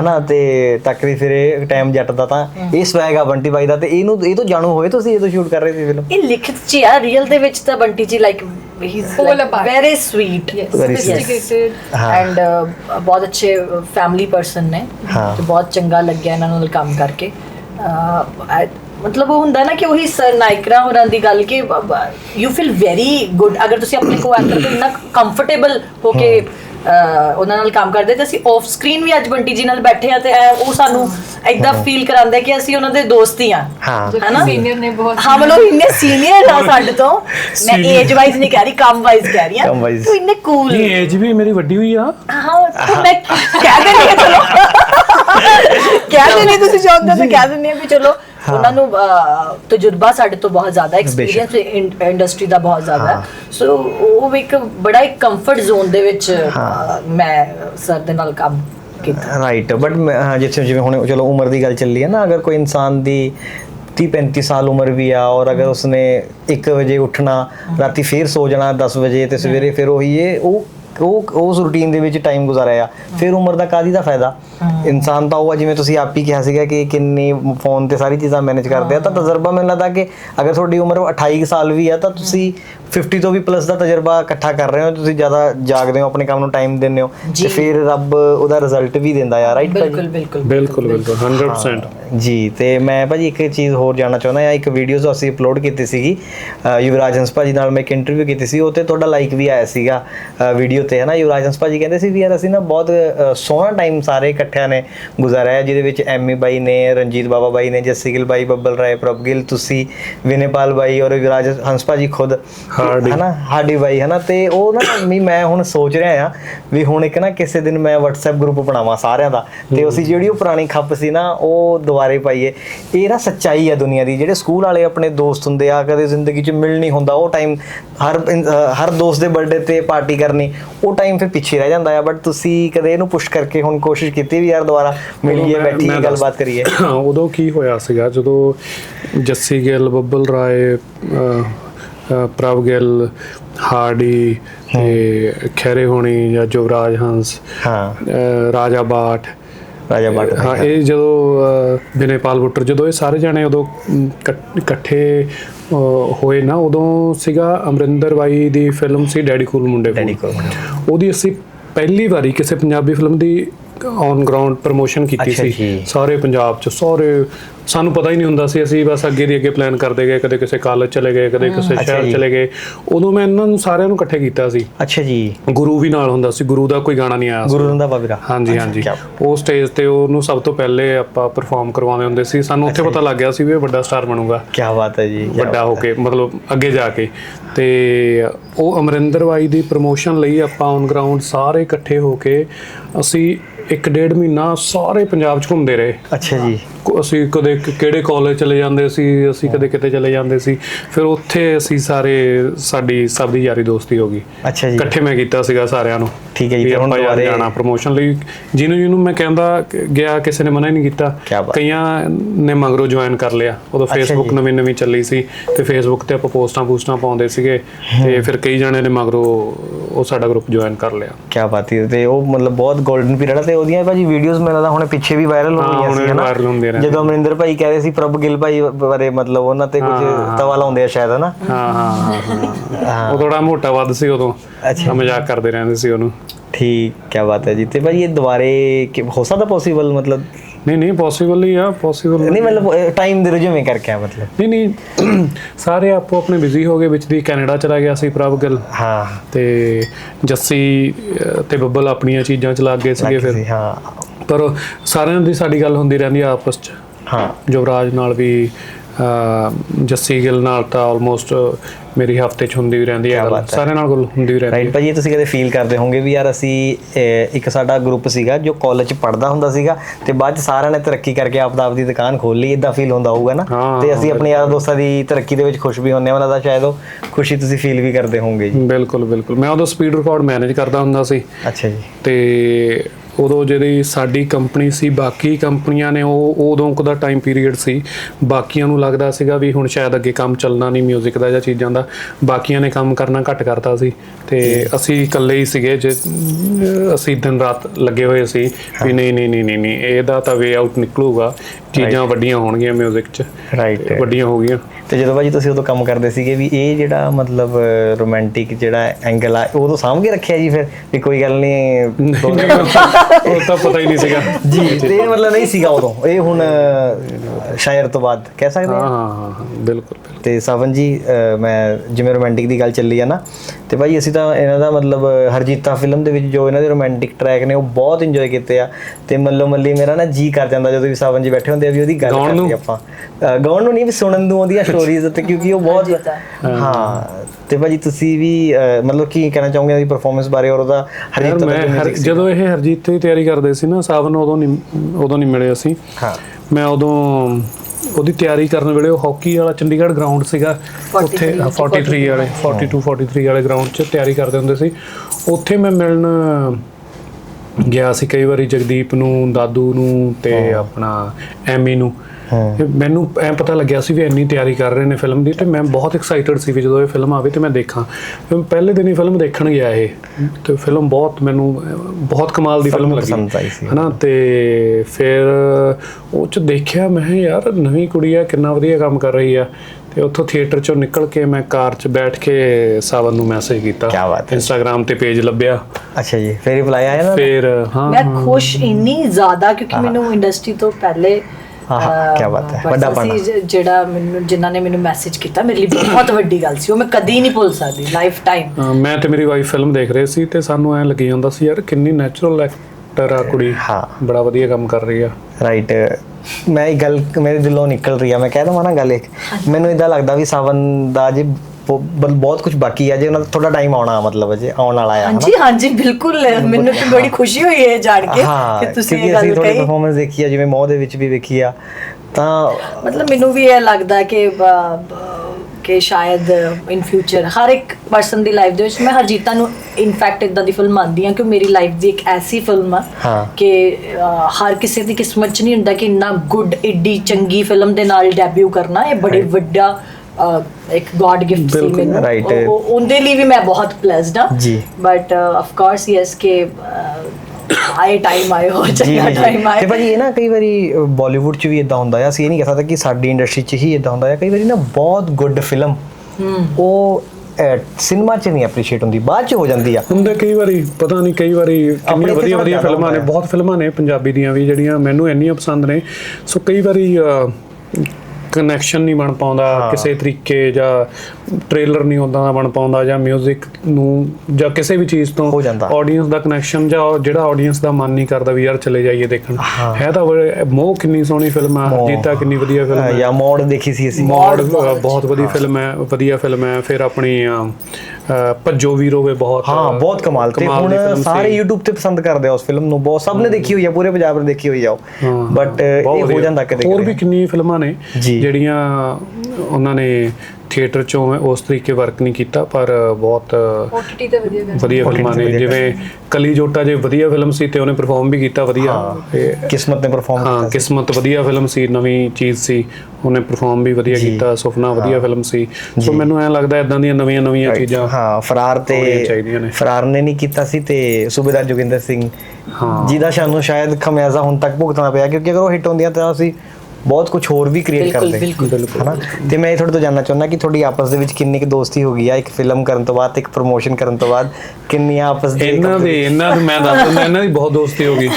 ਹਨਾ ਤੇ ਟੱਕਰੀ ਫਿਰੇ ਟਾਈਮ ਜੱਟ ਦਾ ਤਾਂ। ਇਹ ਸਵੈਗ ਆ ਬੰਟੀ ਬਾਈ ਦਾ ਤੇ ਇਹਨੂੰ ਇਹ ਤੋਂ ਜਾਣੂ ਹੋਏ ਤੁਸੀਂ ਇਹ ਤੋਂ ਸ਼ੂਟ ਕਰ ਰਹੇ ਸੀ ਫਿਲਮ?
ਇਹ ਲਿਖਤ ਚ ਆ ਰੀਅਲ ਦੇ ਵਿੱਚ ਤਾਂ Bunty ji like he is
Fall apart.
Very sweet
Yes,
Very sweet.
sophisticated.
ਹਾਂ।
ਐਂਡ ਬਹੁਤ ਅੱਛੇ ਫੈਮਿਲੀ ਪਰਸਨ ਨੇ
ਹਾਂ।
ਤੇ ਬਹੁਤ ਚੰਗਾ ਲੱਗਿਆ ਇਹਨਾਂ ਨਾਲ ਕੰਮ ਕਰਕੇ ਅਹ, I- ਮਤਲਬ ਉਹ ਹੁੰਦਾ ਨਾ ਕਿ ਉਹੀ ਸਰ ਨਾਇਕਰਾ ਹੋਰਾਂ ਦੀ ਗੱਲ ਕਿ ਯੂ ਫੀਲ ਵੈਰੀ ਗੁੱਡ ਅਗਰ ਤੁਸੀਂ ਆਪਣੇ ਕੋ ਐਕਟਰ ਤੋਂ ਇੰਨਾ ਕੰਫਰਟੇਬਲ ਹੋ ਕੇ ਉਹਨਾਂ ਨਾਲ ਕੰਮ ਕਰਦੇ ਤੇ ਅਸੀਂ ਆਫ ਸਕਰੀਨ ਵੀ ਅੱਜ ਬੰਟੀ ਜੀ ਨਾਲ ਬੈਠੇ ਆ ਤੇ ਇਹ- ਉਹ ਸਾਨੂੰ ਏਦਾਂ ਫੀਲ ਕਰਾਉਂਦਾ ਕਿ ਅਸੀਂ ਉਹਨਾਂ ਦੇ ਦੋਸਤ ਹੀ ਆ।
ਹਾਂ।
ਹਨਾ?
ਸੀਨੀਅਰ ਨੇ ਬਹੁਤ
ਹਾਂ ਮਤਲਬ ਇੰਨੇ ਸੀਨੀਅਰ ਆ ਸਾਡੇ ਤੋਂ। ਮੈਂ ਏਜ ਵਾਈਜ਼ ਨਹੀਂ ਕਹਿ ਰਹੀ ਕੰਮ ਵਾਈਜ਼ ਕਹਿ ਰਹੀ
ਕੰਮ wise।
ਤੂੰ ਇੰਨੇ ਕੂਲ
ਨਹੀਂ ਏਜ ਵੀ ਮੇਰੀ ਵੱਡੀ ਹੋਈ ਆ।
ਹਾਂ ਤਾਂ ਮੈਂ ਕਹਿ ਦਿੰਦੀ ਹਾਂ ਚਲੋ। ਕਹਿ ਦਿੰਦੀ ਤੁਸੀਂ ਚਾਹੁੰਦੇ ਹੋ ਤਾਂ ਕਹਿ ਦਿੰਦੀ ਹਾਂ ਵੀ ਚਲੋ। ਉਹਨਾਂ ਨੂੰ ਅਹ, ਤਜਰਬਾ ਸਾਡੇ ਤੋਂ ਬਹੁਤ ਜ਼ਿਆਦਾ ਐਕਸਪੀਰੀਅੰਸ ਇੰਡਸਟਰੀ ਦਾ ਬਹੁਤ ਜ਼ਿਆਦਾ। ਹੈ। ਸੋ ਉਹ ਇੱਕ ਬੜਾ ਇੱਕ ਕੰਫਰਟ ਜ਼ੋਨ ਦੇ ਵਿੱਚ ਅਹ, ਮੈਂ ਸਰ ਦੇ ਨਾਲ ਕੰਮ ਕੀਤਾ।
ਰਾਈਟ ਬਟ ਜਿੱਥੇ ਜਿਵੇਂ ਹੁਣ ਚਲੋ ਉਮਰ ਦੀ ਗੱਲ ਚੱਲੀ ਹੈ ਨਾ ਅਗਰ ਕੋਈ ਇਨਸਾਨ ਦੀ 30 35 ਸਾਲ ਉਮਰ ਵੀ ਆ ਔਰ ਅਗਰ ਉਸਨੇ 1 ਵਜੇ ਉੱਠਣਾ ਰਾਤੀ ਫੇਰ ਸੋ ਜਾਣਾ 10 ਵਜੇ ਤੇ ਸਵੇਰੇ ਫਿਰ ਉਹੀ ਇਹ ਉਹ ਉਹ ਉਸ ਰੂਟੀਨ ਦੇ ਵਿੱਚ ਟਾਈਮ ਗੁਜ਼ਾਰਿਆ। ਫਿਰ ਉਮਰ ਦਾ ਕਾਦੀ ਦਾ ਫਾਇਦਾ? ਇਨਸਾਨ ਤਾਂ ਉਹ ਆ ਜਿਵੇਂ ਤੁਸੀਂ ਆਪ ਹੀ ਕਿਹਾ ਸੀਗਾ ਕਿ ਕਿੰਨੀ ਫੋਨ ਤੇ ਸਾਰੀ ਚੀਜ਼ਾਂ ਮੈਨੇਜ ਕਰਦੇ ਆ ਤਾਂ ਤਜਰਬਾ ਮੈਨੂੰ ਲੱਗਦਾ ਕਿ ਅਗਰ ਤੁਹਾਡੀ ਉਮਰ 28 ਕੁ ਸਾਲ ਵੀ ਆ ਤਾਂ ਤੁਸੀਂ 50 ਤੋਂ ਵੀ ਪਲੱਸ ਦਾ ਤਜਰਬਾ ਇਕੱਠਾ ਕਰ ਰਹੇ ਹੋ ਤੁਸੀਂ ਜ਼ਿਆਦਾ ਜਾਗਦੇ ਹੋ ਆਪਣੇ ਕੰਮ ਨੂੰ ਟਾਈਮ ਦਿੰਦੇ ਹੋ। ਤੇ ਫਿਰ ਰੱਬ ਉਹਦਾ ਰਿਜ਼ਲਟ ਵੀ ਦਿੰਦਾ ਆ ਰਾਈਟ
ਬਿਲਕੁਲ ਬਿਲਕੁਲ
ਬਿਲਕੁਲ ਬਿਲਕੁਲ 100%
ਜੀ ਤੇ ਮੈਂ ਭਾਜੀ ਇੱਕ ਚੀਜ਼ ਹੋਰ ਜਾਣਨਾ ਚਾਹੁੰਦਾ ਹਾਂ ਇੱਕ ਵੀਡੀਓ ਜੋ ਅਸੀਂ ਅਪਲੋਡ ਕੀਤੀ ਸੀਗੀ ਯੁਵਰਾਜ ਹੰਸ ਭਾਜੀ ਨਾਲ ਮੈਂ ਇੱਕ ਇੰਟਰਵਿਊ ਕੀਤੀ ਸੀ ਉਹ ਤੇ ਤੁਹਾਡਾ ਲਾਈਕ ਵੀ ਆਇਆ ਸੀਗਾ ਵੀਡੀਓ ਤੇ ਹਨਾ? ਯੁਵਰਾਜ ਹੰਸ ਭਾਜੀ ਕਹਿੰਦੇ ਸੀ ਵੀ ਯਾਰ ਅਸੀਂ ਨਾ ਬਹੁਤ ਸੋਹਣਾ ਟਾਈਮ ਸਾਰੇ ਇਕੱਠਿਆਂ ਨੇ ਗੁਜ਼ਾਰਿਆ ਜਿਹਦੇ ਵਿੱਚ ਐਮੀ ਬਾਈ ਨੇ ਰਣਜੀਤ ਬਾਬਾ ਬਾਈ ਨੇ ਜੱਸੀ ਗਿੱਲ ਬਾਈ ਬੱਬਲ ਰਾਏ ਪ੍ਰਭ ਗਿੱਲ ਤੁਸੀਂ ਵਿਨੇਪਾਲ ਬਾਈ ਔਰ ਯੁਵਰਾਜ ਹੰਸ ਭਾਜੀ ਖੁਦ। ਹਨਾ ਹਾਰਡੀ ਬਾਈ ਹਨਾ ਤੇ ਉਹ ਨਾ ਮੈਂ ਹੁਣ ਸੋਚ ਰਿਹਾ ਆ ਵੀ ਹੁਣ ਇੱਕ ਨਾ ਕਿਸੇ ਦਿਨ ਮੈਂ WhatsApp ਗਰੁੱਪ ਬਣਾਵਾਂ ਸਾਰਿਆਂ ਦਾ ਤੇ ਅਸੀਂ ਜਿਹੜੀ ਉਹ ਪੁਰਾਣੀ ਖੱਪ ਸੀ ਨਾ ਉਹ ਦੁਬਾਰੇ ਪਾਈਏ ਇਹ ਨਾ ਸੱਚਾਈ ਆ ਦੁਨੀਆ ਦੀ ਜਿਹੜੇ ਸਕੂਲ ਵਾਲੇ ਆਪਣੇ ਦੋਸਤ ਹੁੰਦੇ ਆ ਕਦੇ ਜ਼ਿੰਦਗੀ 'ਚ ਮਿਲ ਨਹੀਂ ਹੁੰਦਾ ਉਹ ਟਾਈਮ ਹਰ ਹਰ ਦੋਸਤ ਦੇ ਬਰਥਡੇ ਤੇ ਪਾਰਟੀ ਕਰਨੀ ਉਹ ਟਾਈਮ ਫਿਰ ਪਿੱਛੇ ਰਹਿ ਜਾਂਦਾ ਆ ਬਟ ਤੁਸੀਂ ਕਦੇ ਇਹਨੂੰ ਪੁਸ਼ ਕਰਕੇ ਹੁਣ ਕੋਸ਼ਿਸ਼ ਕੀਤੀ ਵੀ ਯਾਰ ਦੁਬਾਰਾ ਮਿਲੀਏ ਬੈਠੀਏ ਗੱਲਬਾਤ ਕਰੀਏ।
ਉਦੋਂ ਕੀ ਹੋਇਆ ਸੀਗਾ? ਜਦੋਂ ਜੱਸੀ ਗਿੱਲ ਬੱਬਲ ਰਾਏ ਪ੍ਰਭ ਗਿੱਲ ਹਾਰਡੀ ਤੇ ਖੈਰੇ ਹੋਣੀ ਜਾਂ ਯੁਵਰਾਜ ਹੰਸ
ਹਾਂ।
ਰਾਜਾ ਬਾਠ
ਰਾਜਾ ਬਾਟ
ਹਾਂ ਇਹ ਜਦੋਂ ਅਹ, ਵਿਨੇਪਾਲ ਬੁੱਟਰ ਜਦੋਂ ਇਹ ਸਾਰੇ ਜਾਣੇ ਉਦੋਂ ਇਕੱਠ- ਹੋਏ ਨਾ ਉਦੋਂ ਸੀਗਾ ਅਮਰਿੰਦਰ ਬਾਈ ਦੀ ਫਿਲਮ ਸੀ ਡੈਡੀ ਕੂਲ ਮੁੰਡੇ ਕੋਲ। ਉਹਦੀ ਅਸੀਂ ਪਹਿਲੀ ਵਾਰੀ ਕਿਸੇ ਪੰਜਾਬੀ ਫਿਲਮ ਦੀ ਔਨ ਗਰਾਊਂਡ ਪ੍ਰੋਮੋਸ਼ਨ ਕੀਤੀ
ਅੱਛਾ
ਸੀ।
ਜੀ।
ਸਾਰੇ ਪੰਜਾਬ ਚ ਸਾਰੇ ਸਾਨੂੰ ਪਤਾ ਹੀ ਨਹੀਂ ਹੁੰਦਾ ਸੀ ਅਸੀਂ ਬਸ ਅੱਗੇ ਦੀ ਅੱਗੇ ਪਲਾਨ ਕਰਦੇ ਗਏ ਕਦੇ ਕਿਸੇ ਕਾਲਜ ਚਲੇ ਗਏ ਕਦੇ ਕਿਸੇ
ਅੱਛਾ
ਸ਼ਹਿਰ
ਜੀ।
ਚਲੇ ਗਏ। ਉਦੋਂ ਮੈਂ ਇਹਨਾਂ ਨੂੰ ਸਾਰਿਆਂ ਨੂੰ ਇਕੱਠੇ ਕੀਤਾ ਸੀ।
ਅੱਛਾ ਜੀ।
ਗੁਰੂ ਵੀ ਨਾਲ ਹੁੰਦਾ ਸੀ ਗੁਰੂ ਦਾ ਕੋਈ ਗਾਣਾ ਨਹੀਂ ਆਇਆ ਸੀ।
ਗੁਰੂ ਰੰਦਾ ਬਾਬਰਾ
ਹਾਂਜੀ ਹਾਂਜੀ।
ਕਿਆ-
ਉਹ ਸਟੇਜ ਤੇ ਉਹਨੂੰ ਸਭ ਤੋਂ ਪਹਿਲੇ ਆਪਾਂ ਪਰਫਾਰਮ ਕਰਵਾਉਂਦੇ ਹੁੰਦੇ ਸੀ। ਸਾਨੂੰ ਉੱਥੇ ਪਤਾ ਲੱਗ ਗਿਆ ਸੀ ਵੀ ਇਹ ਵੱਡਾ ਸਟਾਰ ਬਣੂਗਾ।
ਕੀ ਬਾਤ ਹੈ ਜੀ ਕਿਆ
ਵੱਡਾ ਹੋ ਕੇ ਮਤਲਬ ਅੱਗੇ ਜਾ ਕੇ। ਤੇ ਉਹ ਅਮਰਿੰਦਰ ਬਾਈ ਦੀ ਪ੍ਰੋਮੋਸ਼ਨ ਲਈ ਆਪਾਂ ਔਨ ਗਰਾਊਂਡ ਸਾਰੇ ਇਕੱਠੇ ਹੋ ਕੇ ਅਸੀਂ ਇੱਕ ਡੇਢ ਮਹੀਨਾ ਸਾਰੇ ਪੰਜਾਬ 'ਚ ਘੁੰਮਦੇ ਰਹੇ।
ਅੱਛਾ ਜੀ।
ਅਸੀਂ ਕਦੇ ਕਿ- ਕਿਹੜੇ ਕਾਲਜ ਚਲੇ ਜਾਂਦੇ ਸੀ ਅਸੀਂ ਕਦੇ ਕਿਤੇ ਚਲੇ ਜਾਂਦੇ ਸੀ। ਫਿਰ ਉੱਥੇ ਅਸੀਂ ਸਾਰੇ ਸਾਡੀ ਸਭ ਦੀ ਯਾਰੀ ਦੋਸਤੀ ਹੋ ਗਈ।
ਅੱਛਾ ਜੀ।
ਇਕੱਠੇ ਮੈਂ ਕੀਤਾ ਸੀਗਾ ਸਾਰਿਆਂ ਨੂੰ।
ਠੀਕ ਹੈ ਜੀ,
ਵੀ
ਤੇ ਹੁਣ
ਆਪਾਂ ਯਾਰ
ਦੁਬਾਰੇ-
ਜਾਣਾ ਪ੍ਰੋਮੋਸ਼ਨ ਲਈ। ਜਿਹਨੂੰ ਜਿਹਨੂੰ ਮੈਂ ਕਹਿੰਦਾ ਕਿ ਗਿਆ ਕਿਸੇ ਨੇ ਮਨਾ ਹੀ ਨਹੀਂ ਕੀਤਾ।
ਬਾਤ।
ਕਈਆਂ ਨੇ ਮਗਰੋਂ ਜੁਆਇਨ ਕਰ ਲਿਆ। ਉਦੋਂ
ਅੱਛਾ
ਫੇਸਬੁੱਕ
ਜੀ।
ਨਵੀਂ ਨਵੀਂ ਚੱਲੀ ਸੀ। ਤੇ ਫੇਸਬੁੱਕ ਤੇ ਆਪਾਂ ਪੋਸਟਾਂ ਪੋਸਟਾਂ ਪਾਉਂਦੇ ਸੀਗੇ। ਤੇ ਫਿਰ ਕਈ ਜਣੇ ਨੇ ਮਗਰੋਂ ਉਹ ਸਾਡਾ ਗਰੁੱਪ ਜੁਆਇਨ ਕਰ ਲਿਆ।
ਕਿਆ ਬਾਤ ਹੈ ਤੇ ਉਹ ਮਤਲਬ ਬਹੁਤ 골ਡਨ ਪੀਰੀਅਡ ਹੈ ਤੇ ਉਹਦੀਆਂ ਭਾਜੀ ਵੀਡੀਓਜ਼ ਮੈਨੂੰ ਲੱਗਦਾ ਹੁਣ ਪਿੱਛੇ ਵੀ ਵਾਇਰਲ ਹੋ
ਹਾਂ,
ਗਈਆਂ
ਹੁਣ
ਸੀ ਹਨਾ
viral ਹੁੰਦੀਆਂ ਰਹਿੰਦੀਆਂ।
ਜਦੋਂ ਅਮਰਿੰਦਰ ਭਾਈ ਕਹਿ ਰਹੇ ਸੀ ਪ੍ਰਭ ਗਿੱਲ ਭਾਈ ਬਾਰੇ ਮਤਲਬ ਉਹਨਾਂ ਤੇ ਕੁਝ। ਤਵਾ ਲਾਉਂਦੇ ਆ ਸ਼ਾਇਦ ਹਨਾ?
ਹਾਂ ਹਾਂ ਉਹ ਥੋੜਾ ਮੋਟਾ ਵੱਧ ਸੀ ਉਦੋਂ।
ਅੱਛਾ।
ਮਜ਼ਾਕ ਕਰਦੇ ਰਹਿੰਦੇ ਸੀ ਉਹਨੂੰ।
ਠੀਕ ਕਿਆ ਬਾਤ ਹੈ ਜੀ। ਤੇ ਭਾਜੀ ਇਹ ਦੁਬਾਰੇ ਕਿ- ਹੋ ਸਕਦਾ ਪੋਸੀਬਲ ਮਤਲਬ?
ਨਹੀਂ ਨਹੀਂ ਪੋਸੀਬਲ ਹੀ ਆ ਪੋਸੀਬਲ
ਨਹੀਂ ਮਤਲਬ ਟਾਈਮ ਦੇ ਰਿਜ਼ਿਊਮੇ ਕਰਕੇ ਆ ਮਤਲਬ।
ਨਹੀਂ ਨਹੀਂ ਸਾਰੇ ਆਪੋ ਆਪਣੇ ਬਿਜ਼ੀ ਹੋ ਗਏ ਵਿੱਚ ਦੀ ਕੈਨੇਡਾ ਚਲਾ ਗਿਆ ਸੀ ਪ੍ਰਭ ਗਿੱਲ।
ਹਾਂ।
ਤੇ ਜੱਸੀ ਤੇ ਬੱਬਲ ਆਪਣੀਆਂ ਚੀਜ਼ਾਂ ਚ ਲੱਗ ਗਏ ਸੀਗੇ
ਲੱਗ
ਫਿਰ।
ਹਾਂ।
ਪਰ ਸਾਰਿਆਂ ਦੀ ਸਾਡੀ ਗੱਲ ਹੁੰਦੀ ਰਹਿੰਦੀ ਆ ਆਪਸ ਚ।
ਹਾਂ।
ਯੁਵਰਾਜ ਨਾਲ ਵੀ ਜੱਸੀ ਗਿੱਲ ਨਾਲ ਤਾਂ ਆਲਮੋਸਟ ਮੇਰੀ ਹਫ਼ਤੇ ਚ ਹੁੰਦੀ ਵੀ ਰਹਿੰਦੀ ਹੈ ਗੱਲ। ਸਾਰਿਆਂ ਨਾਲ ਗੱਲ ਹੁੰਦੀ ਵੀ ਰਹਿੰਦੀ
ਰਾਈਟ ਭਾਜੀ ਤੁਸੀਂ ਕਦੇ ਫੀਲ ਕਰਦੇ ਹੋਵੋਗੇ ਵੀ ਯਾਰ ਅਸੀਂ ਇੱਕ ਸਾਡਾ ਗਰੁੱਪ ਸੀਗਾ ਜੋ ਕਾਲਜ ਚ ਪੜਦਾ ਹੁੰਦਾ ਸੀਗਾ ਤੇ ਬਾਅਦ ਚ ਸਾਰਿਆਂ ਨੇ ਤਰੱਕੀ ਕਰਕੇ ਆਪਦਾ ਆਪਦੀ ਦੁਕਾਨ ਖੋਲ ਲਈ ਇਦਾਂ ਫੀਲ ਹੁੰਦਾ ਹੋਊਗਾ ਨਾ? ਤੇ ਅਸੀਂ ਆਪਣੇ ਯਾਰ ਦੋਸਤਾਂ ਦੀ ਤਰੱਕੀ ਦੇ ਵਿੱਚ ਖੁਸ਼ ਵੀ ਹੁੰਦੇ ਹਾਂ ਉਹਨਾਂ ਦਾ ਸ਼ਾਇਦ ਉਹ ਖੁਸ਼ੀ ਤੁਸੀਂ ਫੀਲ ਵੀ ਕਰਦੇ ਹੋਵੋਗੇ ਜੀ।
ਬਿਲਕੁਲ ਬਿਲਕੁਲ। ਮੈਂ ਉਦੋਂ ਸਪੀਡ ਰਿਕਾਰਡ ਮੈਨੇਜ ਕਰਦਾ ਹੁੰਦਾ ਸੀ।
ਅੱਛਾ ਜੀ।
ਤੇ ਉਦੋਂ ਜਿਹੜੀ ਸਾਡੀ ਕੰਪਨੀ ਸੀ ਬਾਕੀ ਕੰਪਨੀਆਂ ਨੇ ਉਹ ਉਦੋਂ ਕੁ ਦਾ ਟਾਈਮ ਪੀਰੀਅਡ ਸੀ। ਬਾਕੀਆਂ ਨੂੰ ਲੱਗਦਾ ਸੀਗਾ ਵੀ ਹੁਣ ਸ਼ਾਇਦ ਅੱਗੇ ਕੰਮ ਚੱਲਣਾ ਨਹੀਂ 뮤직 ਦਾ ਜਾਂ ਚੀਜ਼ਾਂ ਦਾ। ਬਾਕੀਆਂ ਨੇ ਕੰਮ ਕਰਨਾ ਘੱਟ ਕਰਤਾ ਸੀ ਤੇ ਅਸੀਂ ਇਕੱਲੇ ਹੀ ਸੀਗੇ ਜੇ ਅਸੀਂ ਦਿਨ ਰਾਤ ਲੱਗੇ ਹੋਏ ਸੀ ਵੀ ਨਹੀਂ ਨਹੀਂ ਨਹੀਂ ਨਹੀਂ ਨਹੀਂ ਇਹਦਾ ਤਾਂ ਵੇ ਆਊਟ ਨਿਕਲੂਗਾ। ਚੀਜ਼ਾਂ ਵੱਡੀਆਂ ਹੋਣਗੀਆਂ 뮤직 'ਚ।
ਰਾਈਟ
ਵੱਡੀਆਂ ਹੋ ਗਈਆਂ।
ਤੇ ਜਦੋਂ ਭਾਜੀ ਤੁਸੀਂ ਉਦੋਂ ਕੰਮ ਕਰਦੇ ਸੀਗੇ ਵੀ ਇਹ ਜਿਹੜਾ ਮਤਲਬ ਰੋਮਾਂਟਿਕ ਜਿਹੜਾ ਐਂਗਲ ਆ ਉਹ ਤੋਂ ਸਾਂਭ ਕੇ ਰੱਖਿਆ ਜੀ ਫਿਰ? ਵੀ ਕੋਈ ਗੱਲ ਨਹੀਂ
ਉਹ ਤਾਂ ਪਤਾ ਹੀ ਨਹੀਂ ਸੀਗਾ।
ਜੀ ਤੇ ਮਤਲਬ ਨਹੀਂ ਸੀਗਾ ਉਦੋਂ। ਇਹ ਹੁਣ ਸ਼ਾਇਰ ਤੋਂ ਬਾਅਦ ਕਹਿ ਸਕਦੇ
ਹਾਂ
ਹਾਂ?
ਹਾਂ ਬਿਲਕੁਲ
ਤੇ ਸਾਵਨ ਜੀ ਮੈਂ ਜਿਵੇਂ ਰੋਮਾਂਟਿਕ ਦੀ ਗੱਲ ਚੱਲੀ ਆ ਨਾ ਤੇ ਭਾਈ ਅਸੀਂ ਤਾਂ ਇਹਨਾਂ ਦਾ ਮਤਲਬ ਹਰਜੀਤਾ ਫਿਲਮ ਦੇ ਵਿੱਚ ਜੋ ਇਹਨਾਂ ਦੇ ਰੋਮਾਂਟਿਕ ਟਰੈਕ ਨੇ ਉਹ ਬਹੁਤ ਇੰਜੋਏ ਕੀਤੇ ਆ। ਤੇ ਮੱਲੋ ਮੱਲੀ ਮੇਰਾ ਨਾ ਜੀ ਕਰ ਜਾਂਦਾ ਜਦੋਂ ਵੀ ਸਾਵਨ ਜੀ ਬੈਠੇ ਆ ਵੀ ਉਹਦੀ ਗੱਲ? ਕਰਦੇ ਆਪਾਂ। ਗਾਉਣ ਨੂੰ ਨਹੀਂ ਵੀ ਸੁਣਨ ਨੂੰ ਉਹਦੀਆਂ ਸਟੋਰੀਜ਼ ਤੇ ਕਿਉਂਕਿ ਉਹ ਬਹੁਤ। ਹਾਂ। ਤੇ ਭਾਜੀ ਤੁਸੀਂ ਵੀ ਮਤਲਬ ਕੀ ਕਹਿਣਾ ਚਾਹੋਗੇ ਉਹਦੀ ਪਰਫਾਰਮੈਂਸ ਬਾਰੇ ਔਰ ਉਹਦਾ ਹਰਜੀਤ
ਮੈਂ
ਦਾ
ਜਦੋਂ ਇਹ ਹਰਜੀਤ ਦੀ ਤਿਆਰੀ ਕਰਦੇ ਸੀ ਨਾ ਸਾਵਨ ਉਦੋਂ ਨਹੀਂ ਉਦੋਂ ਨਹੀਂ ਮਿਲੇ ਅਸੀਂ।
ਹਾਂ।
ਮੈਂ ਉਦੋਂ ਉਹਦੀ ਤਿਆਰੀ ਕਰਨ ਵੇਲੇ ਉਹ ਹਾਕੀ ਵਾਲਾ ਚੰਡੀਗੜ੍ਹ ਗਰਾਊਂਡ ਸੀਗਾ ਉੱਥੇ
43
43 ਵਾਲੇ 42 43 ਵਾਲੇ ਗਰਾਊਂਡ 'ਚ ਤਿਆਰੀ ਕਰਦੇ ਹੁੰਦੇ ਸੀ। ਉੱਥੇ ਮੈਂ ਮਿਲਣ ਗਿਆ ਸੀ ਕਈ ਵਾਰੀ ਜਗਦੀਪ ਨੂੰ ਦਾਦੂ ਨੂੰ ਤੇ ਆਪਣਾ ਐਮੀ ਨੂੰ। ਤੇ ਮੈਨੂੰ ਐ ਪਤਾ ਲੱਗਿਆ ਸੀ ਵੀ ਇੰਨੀ ਤਿਆਰੀ ਕਰ ਰਹੇ ਨੇ ਫਿਲਮ ਦੀ ਤੇ ਮੈਂ ਬਹੁਤ ਐਕਸਾਈਟਡ ਸੀ ਵੀ ਜਦੋਂ ਇਹ ਫਿਲਮ ਆਵੇ ਤੇ ਮੈਂ ਦੇਖਾਂ। ਮੈਂ ਪਹਿਲੇ ਦਿਨ ਹੀ ਫਿਲਮ ਦੇਖਣ ਗਿਆ ਇਹ। ਤੇ ਫਿਲਮ ਬਹੁਤ ਮੈਨੂੰ ਬਹੁਤ ਕਮਾਲ ਦੀ ਫਿਲਮ ਲੱਗੀ। ਹਨਾ ਤੇ ਫਿਰ ਉਹ ਚ ਦੇਖਿਆ ਮੈਂ ਯਾਰ ਨਵੀਂ ਕੁੜੀ ਆ ਕਿੰਨਾ ਵਧੀਆ ਕੰਮ ਕਰ ਰਹੀ ਆ। ਤੇ ਉੱਥੋਂ ਥੀਏਟਰ ਚੋਂ ਨਿਕਲ ਕੇ ਮੈਂ ਕਾਰ 'ਚ ਬੈਠ ਕੇ ਸਾਵਨ ਨੂੰ ਮੈਸੇਜ ਕੀਤਾ।
ਕਿਆ ਬਾਤ ਹੈ।
ਇੰਸਟਾਗ੍ਰam ਤੇ ਪੇਜ ਲੱਭਿਆ।
ਅੱਛਾ ਜੀ ਫਿਰ ਰਿਪਲਾਈ ਆਇਆ ਨਾ?
ਫਿਰ ਹਾਂ
ਮੈਂ ਖੁਸ਼ ਇੰਨੀ ਜ਼ਿਆਦਾ ਕਿਉਂਕਿ ਮੈਨੂੰ ਇੰਡਸਟਰੀ ਤੋਂ ਪਹਿਲੇ
ਹਾਂ, ਕਿਆ ਬਾਤ ਹੈ, ਵੱਡਾ
ਜ- ਜਿਹੜਾ ਮੈਨੂੰ ਜਿਨ੍ਹਾਂ ਨੇ ਮੈਨੂੰ ਮੈਸੇਜ ਕੀਤਾ ਮੇਰੇ ਲਈ ਬਹੁਤ ਵੱਡੀ ਗੱਲ ਸੀ ਉਹ ਮੈਂ ਕਦੀ ਨਹੀਂ ਭੁੱਲ ਸਕਦੀ ਲਾਈਫ ਟਾਈਮ
ਮੈਂ ਤੇ ਮੇਰੀ ਵਾਈਫ ਫਿਲਮ ਦੇਖ ਰਹੇ ਸੀ ਤੇ ਸਾਨੂੰ ਐ ਲੱਗੀ ਜਾਂਦਾ ਸੀ ਯਾਰ ਕਿੰਨੀ ਨੈਚੁਰਲ ਐਕਟਰ ਆ ਕੁੜੀ।
ਹਾਂ।
ਬੜਾ ਵਧੀਆ ਕੰਮ ਕਰ ਰਹੀ ਆ।
ਰਾਈਟ ਮੈਂ ਇਹ ਗੱਲ ਮੇਰੇ ਦਿਲੋਂ ਨਿਕਲ ਰਹੀ ਆ। ਮੈਂ ਕਹਿ ਦਵਾਂ ਨਾ ਗੱਲ ਇੱਕ। ਮੈਨੂੰ ਇਦਾਂ ਲੱਗਦਾ ਵੀ ਸਾਵਨ ਦਾ ਜੀ ਬਹੁਤ ਕੁਝ ਬਾਕੀ ਆ ਜੇ ਉਹਨਾਂ ਦਾ ਥੋੜਾ ਟਾਈਮ ਆਉਣਾ ਮਤਲਬ ਅਜੇ ਆਉਣ ਵਾਲਾ ਆ
ਹਾਂਜੀ ਹਾਂਜੀ ਬਿਲਕੁਲ। ਮੈਨੂੰ ਤੇ ਬੜੀ ਖੁਸ਼ੀ ਹੋਈ ਹੈ ਜਾਣ ਕੇ ਕਿ ਤੁਸੀਂ ਇਹ ਗੱਲ
ਤੁਹਾਡੀ
ਕਹੀ।
ਪਰਫਾਰਮੈਂਸ ਦੇਖੀ ਆ ਜਿਵੇਂ ਮੋਹ ਦੇ ਵਿੱਚ ਵੀ ਵੇਖੀ ਆ ਤਾਂ
ਮਤਲਬ ਮੈਨੂੰ ਵੀ ਇਹ ਲੱਗਦਾ ਕਿ ਕਿ ਸ਼ਾਇਦ ਇਨ ਫਿਊਚਰ ਹਰ ਇੱਕ ਪਰਸਨ ਦੀ ਲਾਈਫ ਦੇ ਵਿੱਚ ਮੈਂ ਹਰਜੀਤਾ ਨੂੰ ਇਨਫੈਕਟ ਇਦਾਂ ਦੀ ਫਿਲਮ ਮੰਨਦੀ ਹਾਂ ਕਿ ਮੇਰੀ ਲਾਈਫ ਦੀ ਇੱਕ ਐਸੀ ਫਿਲਮ ਆ। ਕਿ ਹਰ ਕਿਸੇ ਦੀ ਕਿਸਮਤ 'ਚ ਨਹੀਂ ਹੁੰਦਾ ਕਿ ਇੰਨਾ ਗੁੱਡ ਏਡੀ ਚੰਗੀ ਫਿਲਮ ਦੇ ਨਾਲ ਡੈਬਿਊ ਕਰਨਾ। ਇਹ ਬੜੀ ਵੱਡਾ ਇੱਕ ਗੋਡ ਗਿਫਟ ਸੀ ਮੈਨੂੰ। ਉਹਦੇ ਲਈ ਵੀ ਮੈਂ ਬਹੁਤ ਹਾਂ
ਜੀ।
ਬਟ ਆਫ ਕੋਰਸ ਯੈਸ ਕਿ ਆਏ ਟਾਈਮ ਆਏ ਹੋ ਚੰਗਾ ਟਾਈਮ ਆਏ।
ਤੇ ਭਾਜੀ ਇਹ ਨਾ ਕਈ ਵਾਰੀ ਬਾਲੀਵੁੱਡ 'ਚ ਵੀ ਇਦਾਂ ਹੁੰਦਾ ਆ ਅਸੀਂ ਇਹ ਨਹੀਂ ਕਹਿ ਸਕਦੇ ਕਿ ਸਾਡੀ ਇੰਡਸਟਰੀ 'ਚ ਹੀ ਇਦਾਂ ਹੁੰਦਾ ਆ। ਕਈ ਵਾਰੀ ਨਾ ਬਹੁਤ ਗੁੱਡ ਫਿਲਮ ਉਹ ਸਿਨੇਮਾ 'ਚ ਨਹੀਂ ਐਪਰੀਸ਼ੀਏਟ ਹੁੰਦੀ ਬਾਅਦ 'ਚ ਹੋ ਜਾਂਦੀ ਆ।
ਹੁੰਦੇ ਕਈ ਵਾਰੀ ਪਤਾ ਨਹੀਂ ਕਈ ਵਾਰੀ
ਆਪਣੇ
ਕਿੰਨੀਆਂ ਵਧੀਆ ਵਧੀਆ ਫਿਲਮਾਂ ਨੇ। ਬਹੁਤ ਫਿਲਮਾਂ ਨੇ ਪੰਜਾਬੀ ਦੀਆਂ ਵੀ ਜਿਹੜੀਆਂ ਮੈਨੂੰ ਇੰਨੀਆਂ ਪਸੰਦ ਨੇ। ਸੋ ਕਈ ਵਾਰੀ ਕਨੈਕਸ਼ਨ ਨਹੀਂ ਬਣ ਪਾਉਂਦਾ ਕਿਸੇ ਤਰੀਕੇ ਜਾਂ ਟ੍ਰੇਲਰ ਨਹੀਂ ਉਦਾਂ ਦਾ ਬਣ ਪਾਉਂਦਾ ਜਾਂ 뮤직 ਨੂੰ ਜਾਂ ਕਿਸੇ ਵੀ ਚੀਜ਼ ਤੋਂ ਆਡੀਅנס ਦਾ ਕਨੈਕਸ਼ਨ ਜਾਂ ਜਿਹੜਾ ਆਡੀਅנס ਦਾ ਮਨ ਨਹੀਂ ਕਰਦਾ ਵੀ ਯਾਰ ਚਲੇ ਜਾਈਏ ਦੇਖਣ।
ਹੈ।
ਤਾਂ ਮੋਹ ਕਿੰਨੀ ਸੋਹਣੀ ਫਿਲਮ ਆ ਜੀਤਾ ਕਿੰਨੀ ਵਧੀਆ ਫਿਲਮ ਹੈ
ਜਾਂ ਮੋੜ ਦੇਖੀ ਸੀ ਅਸੀਂ।
ਮੋੜ
ਬਹੁਤ
ਵਧੀਆ ਫਿਲਮ ਹੈ ਵਧੀਆ ਫਿਲਮ ਹੈ ਫਿਰ ਆਪਣੀ ਭੱਜੋ ਵੀਰੋ ਵੇ ਬਹੁਤ
ਹਾਂ ਬਹੁਤ ਕਮਾਲ ਤੇ ਹੁਣ ਸਾਰੇ। YouTube ਤੇ ਪਸੰਦ ਕਰਦੇ ਆ ਉਸ ਫਿਲਮ ਨੂੰ ਬਹੁਤ ਸਭ ਨੇ ਦੇਖੀ ਹੋਈ ਆ ਪੂਰੇ ਪੰਜਾਬ ਨੇ ਦੇਖੀ ਹੋਈ ਆ ਬਟ ਇਹ ਹੋ। ਜਾਂਦਾ ਕਦੇ
ਹੋਰ ਵੀ ਕਿੰਨੀ ਫਿਲਮਾਂ ਨੇ। ਜਿਹੜੀਆਂ ਉਹਨਾਂ ਨੇ ਥੀਏਟਰ 'ਚੋਂ ਉਸ ਤਰੀਕੇ ਵਰਕ ਨਹੀਂ ਕੀਤਾ ਪਰ ਬਹੁਤ
OTT ਤੇ ਵਧੀਆ ਗੱਲ
ਵਧੀਆ ਫਿਲਮਾਂ ਨੇ ਜਿਵੇਂ ਕਲੀ ਜੋਟਾ ਜੇ ਵਧੀਆ ਫਿਲਮ ਸੀ ਤੇ ਉਹਨੇ ਪਰਫਾਰਮ ਵੀ ਕੀਤਾ ਵਧੀਆ ਤੇ
ਕਿਸਮਤ ਨੇ ਪਰਫਾਰਮ
ਹਾਂ
ਕੀਤਾ ਸੀ।
ਕਿਸਮਤ ਵਧੀਆ ਫਿਲਮ ਸੀ ਨਵੀਂ ਚੀਜ਼ ਸੀ ਉਹਨੇ ਪਰਫਾਰਮ ਵੀ ਵਧੀਆ। ਕੀਤਾ ਸੁਪਨਾ ਵਧੀਆ ਫਿਲਮ ਸੀ ਸੋ ਮੈਨੂੰ ਐਂ ਲੱਗਦਾ ਇਦਾਂ ਦੀਆਂ ਨਵੀਆਂ ਨਵੀਆਂ ਚੀਜ਼ਾਂ
ਹਾਂ ਫਰਾਰ ਤੇ। ਫਰਾਰ ਨੇ ਨਹੀਂ ਕੀਤਾ ਸੀ ਤੇ ਸੂਬੇਦਾਰ ਜੋਗਿੰਦਰ ਸਿੰਘ
ਹਾਂ।
ਜਿਹਦਾ ਸਾਨੂੰ ਸ਼ਾਇਦ ਖਮਿਆਜ਼ਾ ਹੁਣ ਤੱਕ ਭੁਗਤਣਾ ਪਿਆ ਕਿਉਂਕਿ ਅਗਰ ਉਹ ਹਿੱਟ ਹੁੰਦੀਆਂ ਤਾਂ ਅਸੀਂ ਬਹੁਤ ਕੁਝ ਹੋਰ ਵੀ ਕ੍ਰੀਏਟ ਕਰਦੇ।
ਬਿਲਕੁਲ।
ਹਨਾ? ਤੇ ਮੈਂ ਇਹ ਤੁਹਾਡੇ ਤੋਂ ਜਾਨਣਾ ਚਾਹੁੰਦਾ ਕਿ ਤੁਹਾਡੀ ਆਪਸ ਦੇ ਵਿੱਚ ਕਿੰਨੀ ਕੁ ਦੋਸਤੀ ਹੋ ਗਈ ਆ? ਇੱਕ ਫਿਲਮ ਕਰਨ ਤੋਂ ਬਾਅਦ ਇੱਕ ਪ੍ਰੋਮੋਸ਼ਨ ਕਰਨ ਤੋਂ ਬਾਅਦ ਕਿੰਨੀਆਂ ਆਪਸ ਦੇ
ਇਹਨਾਂ ਦੇ ਇਹਨਾਂ ਦੇ ਮੈਂ ਦੱਸ ਦਿੰਦਾ ਇਹਨਾਂ ਦੀ ਬਹੁਤ ਦੋਸਤੀ ਹੋ ਗਈ।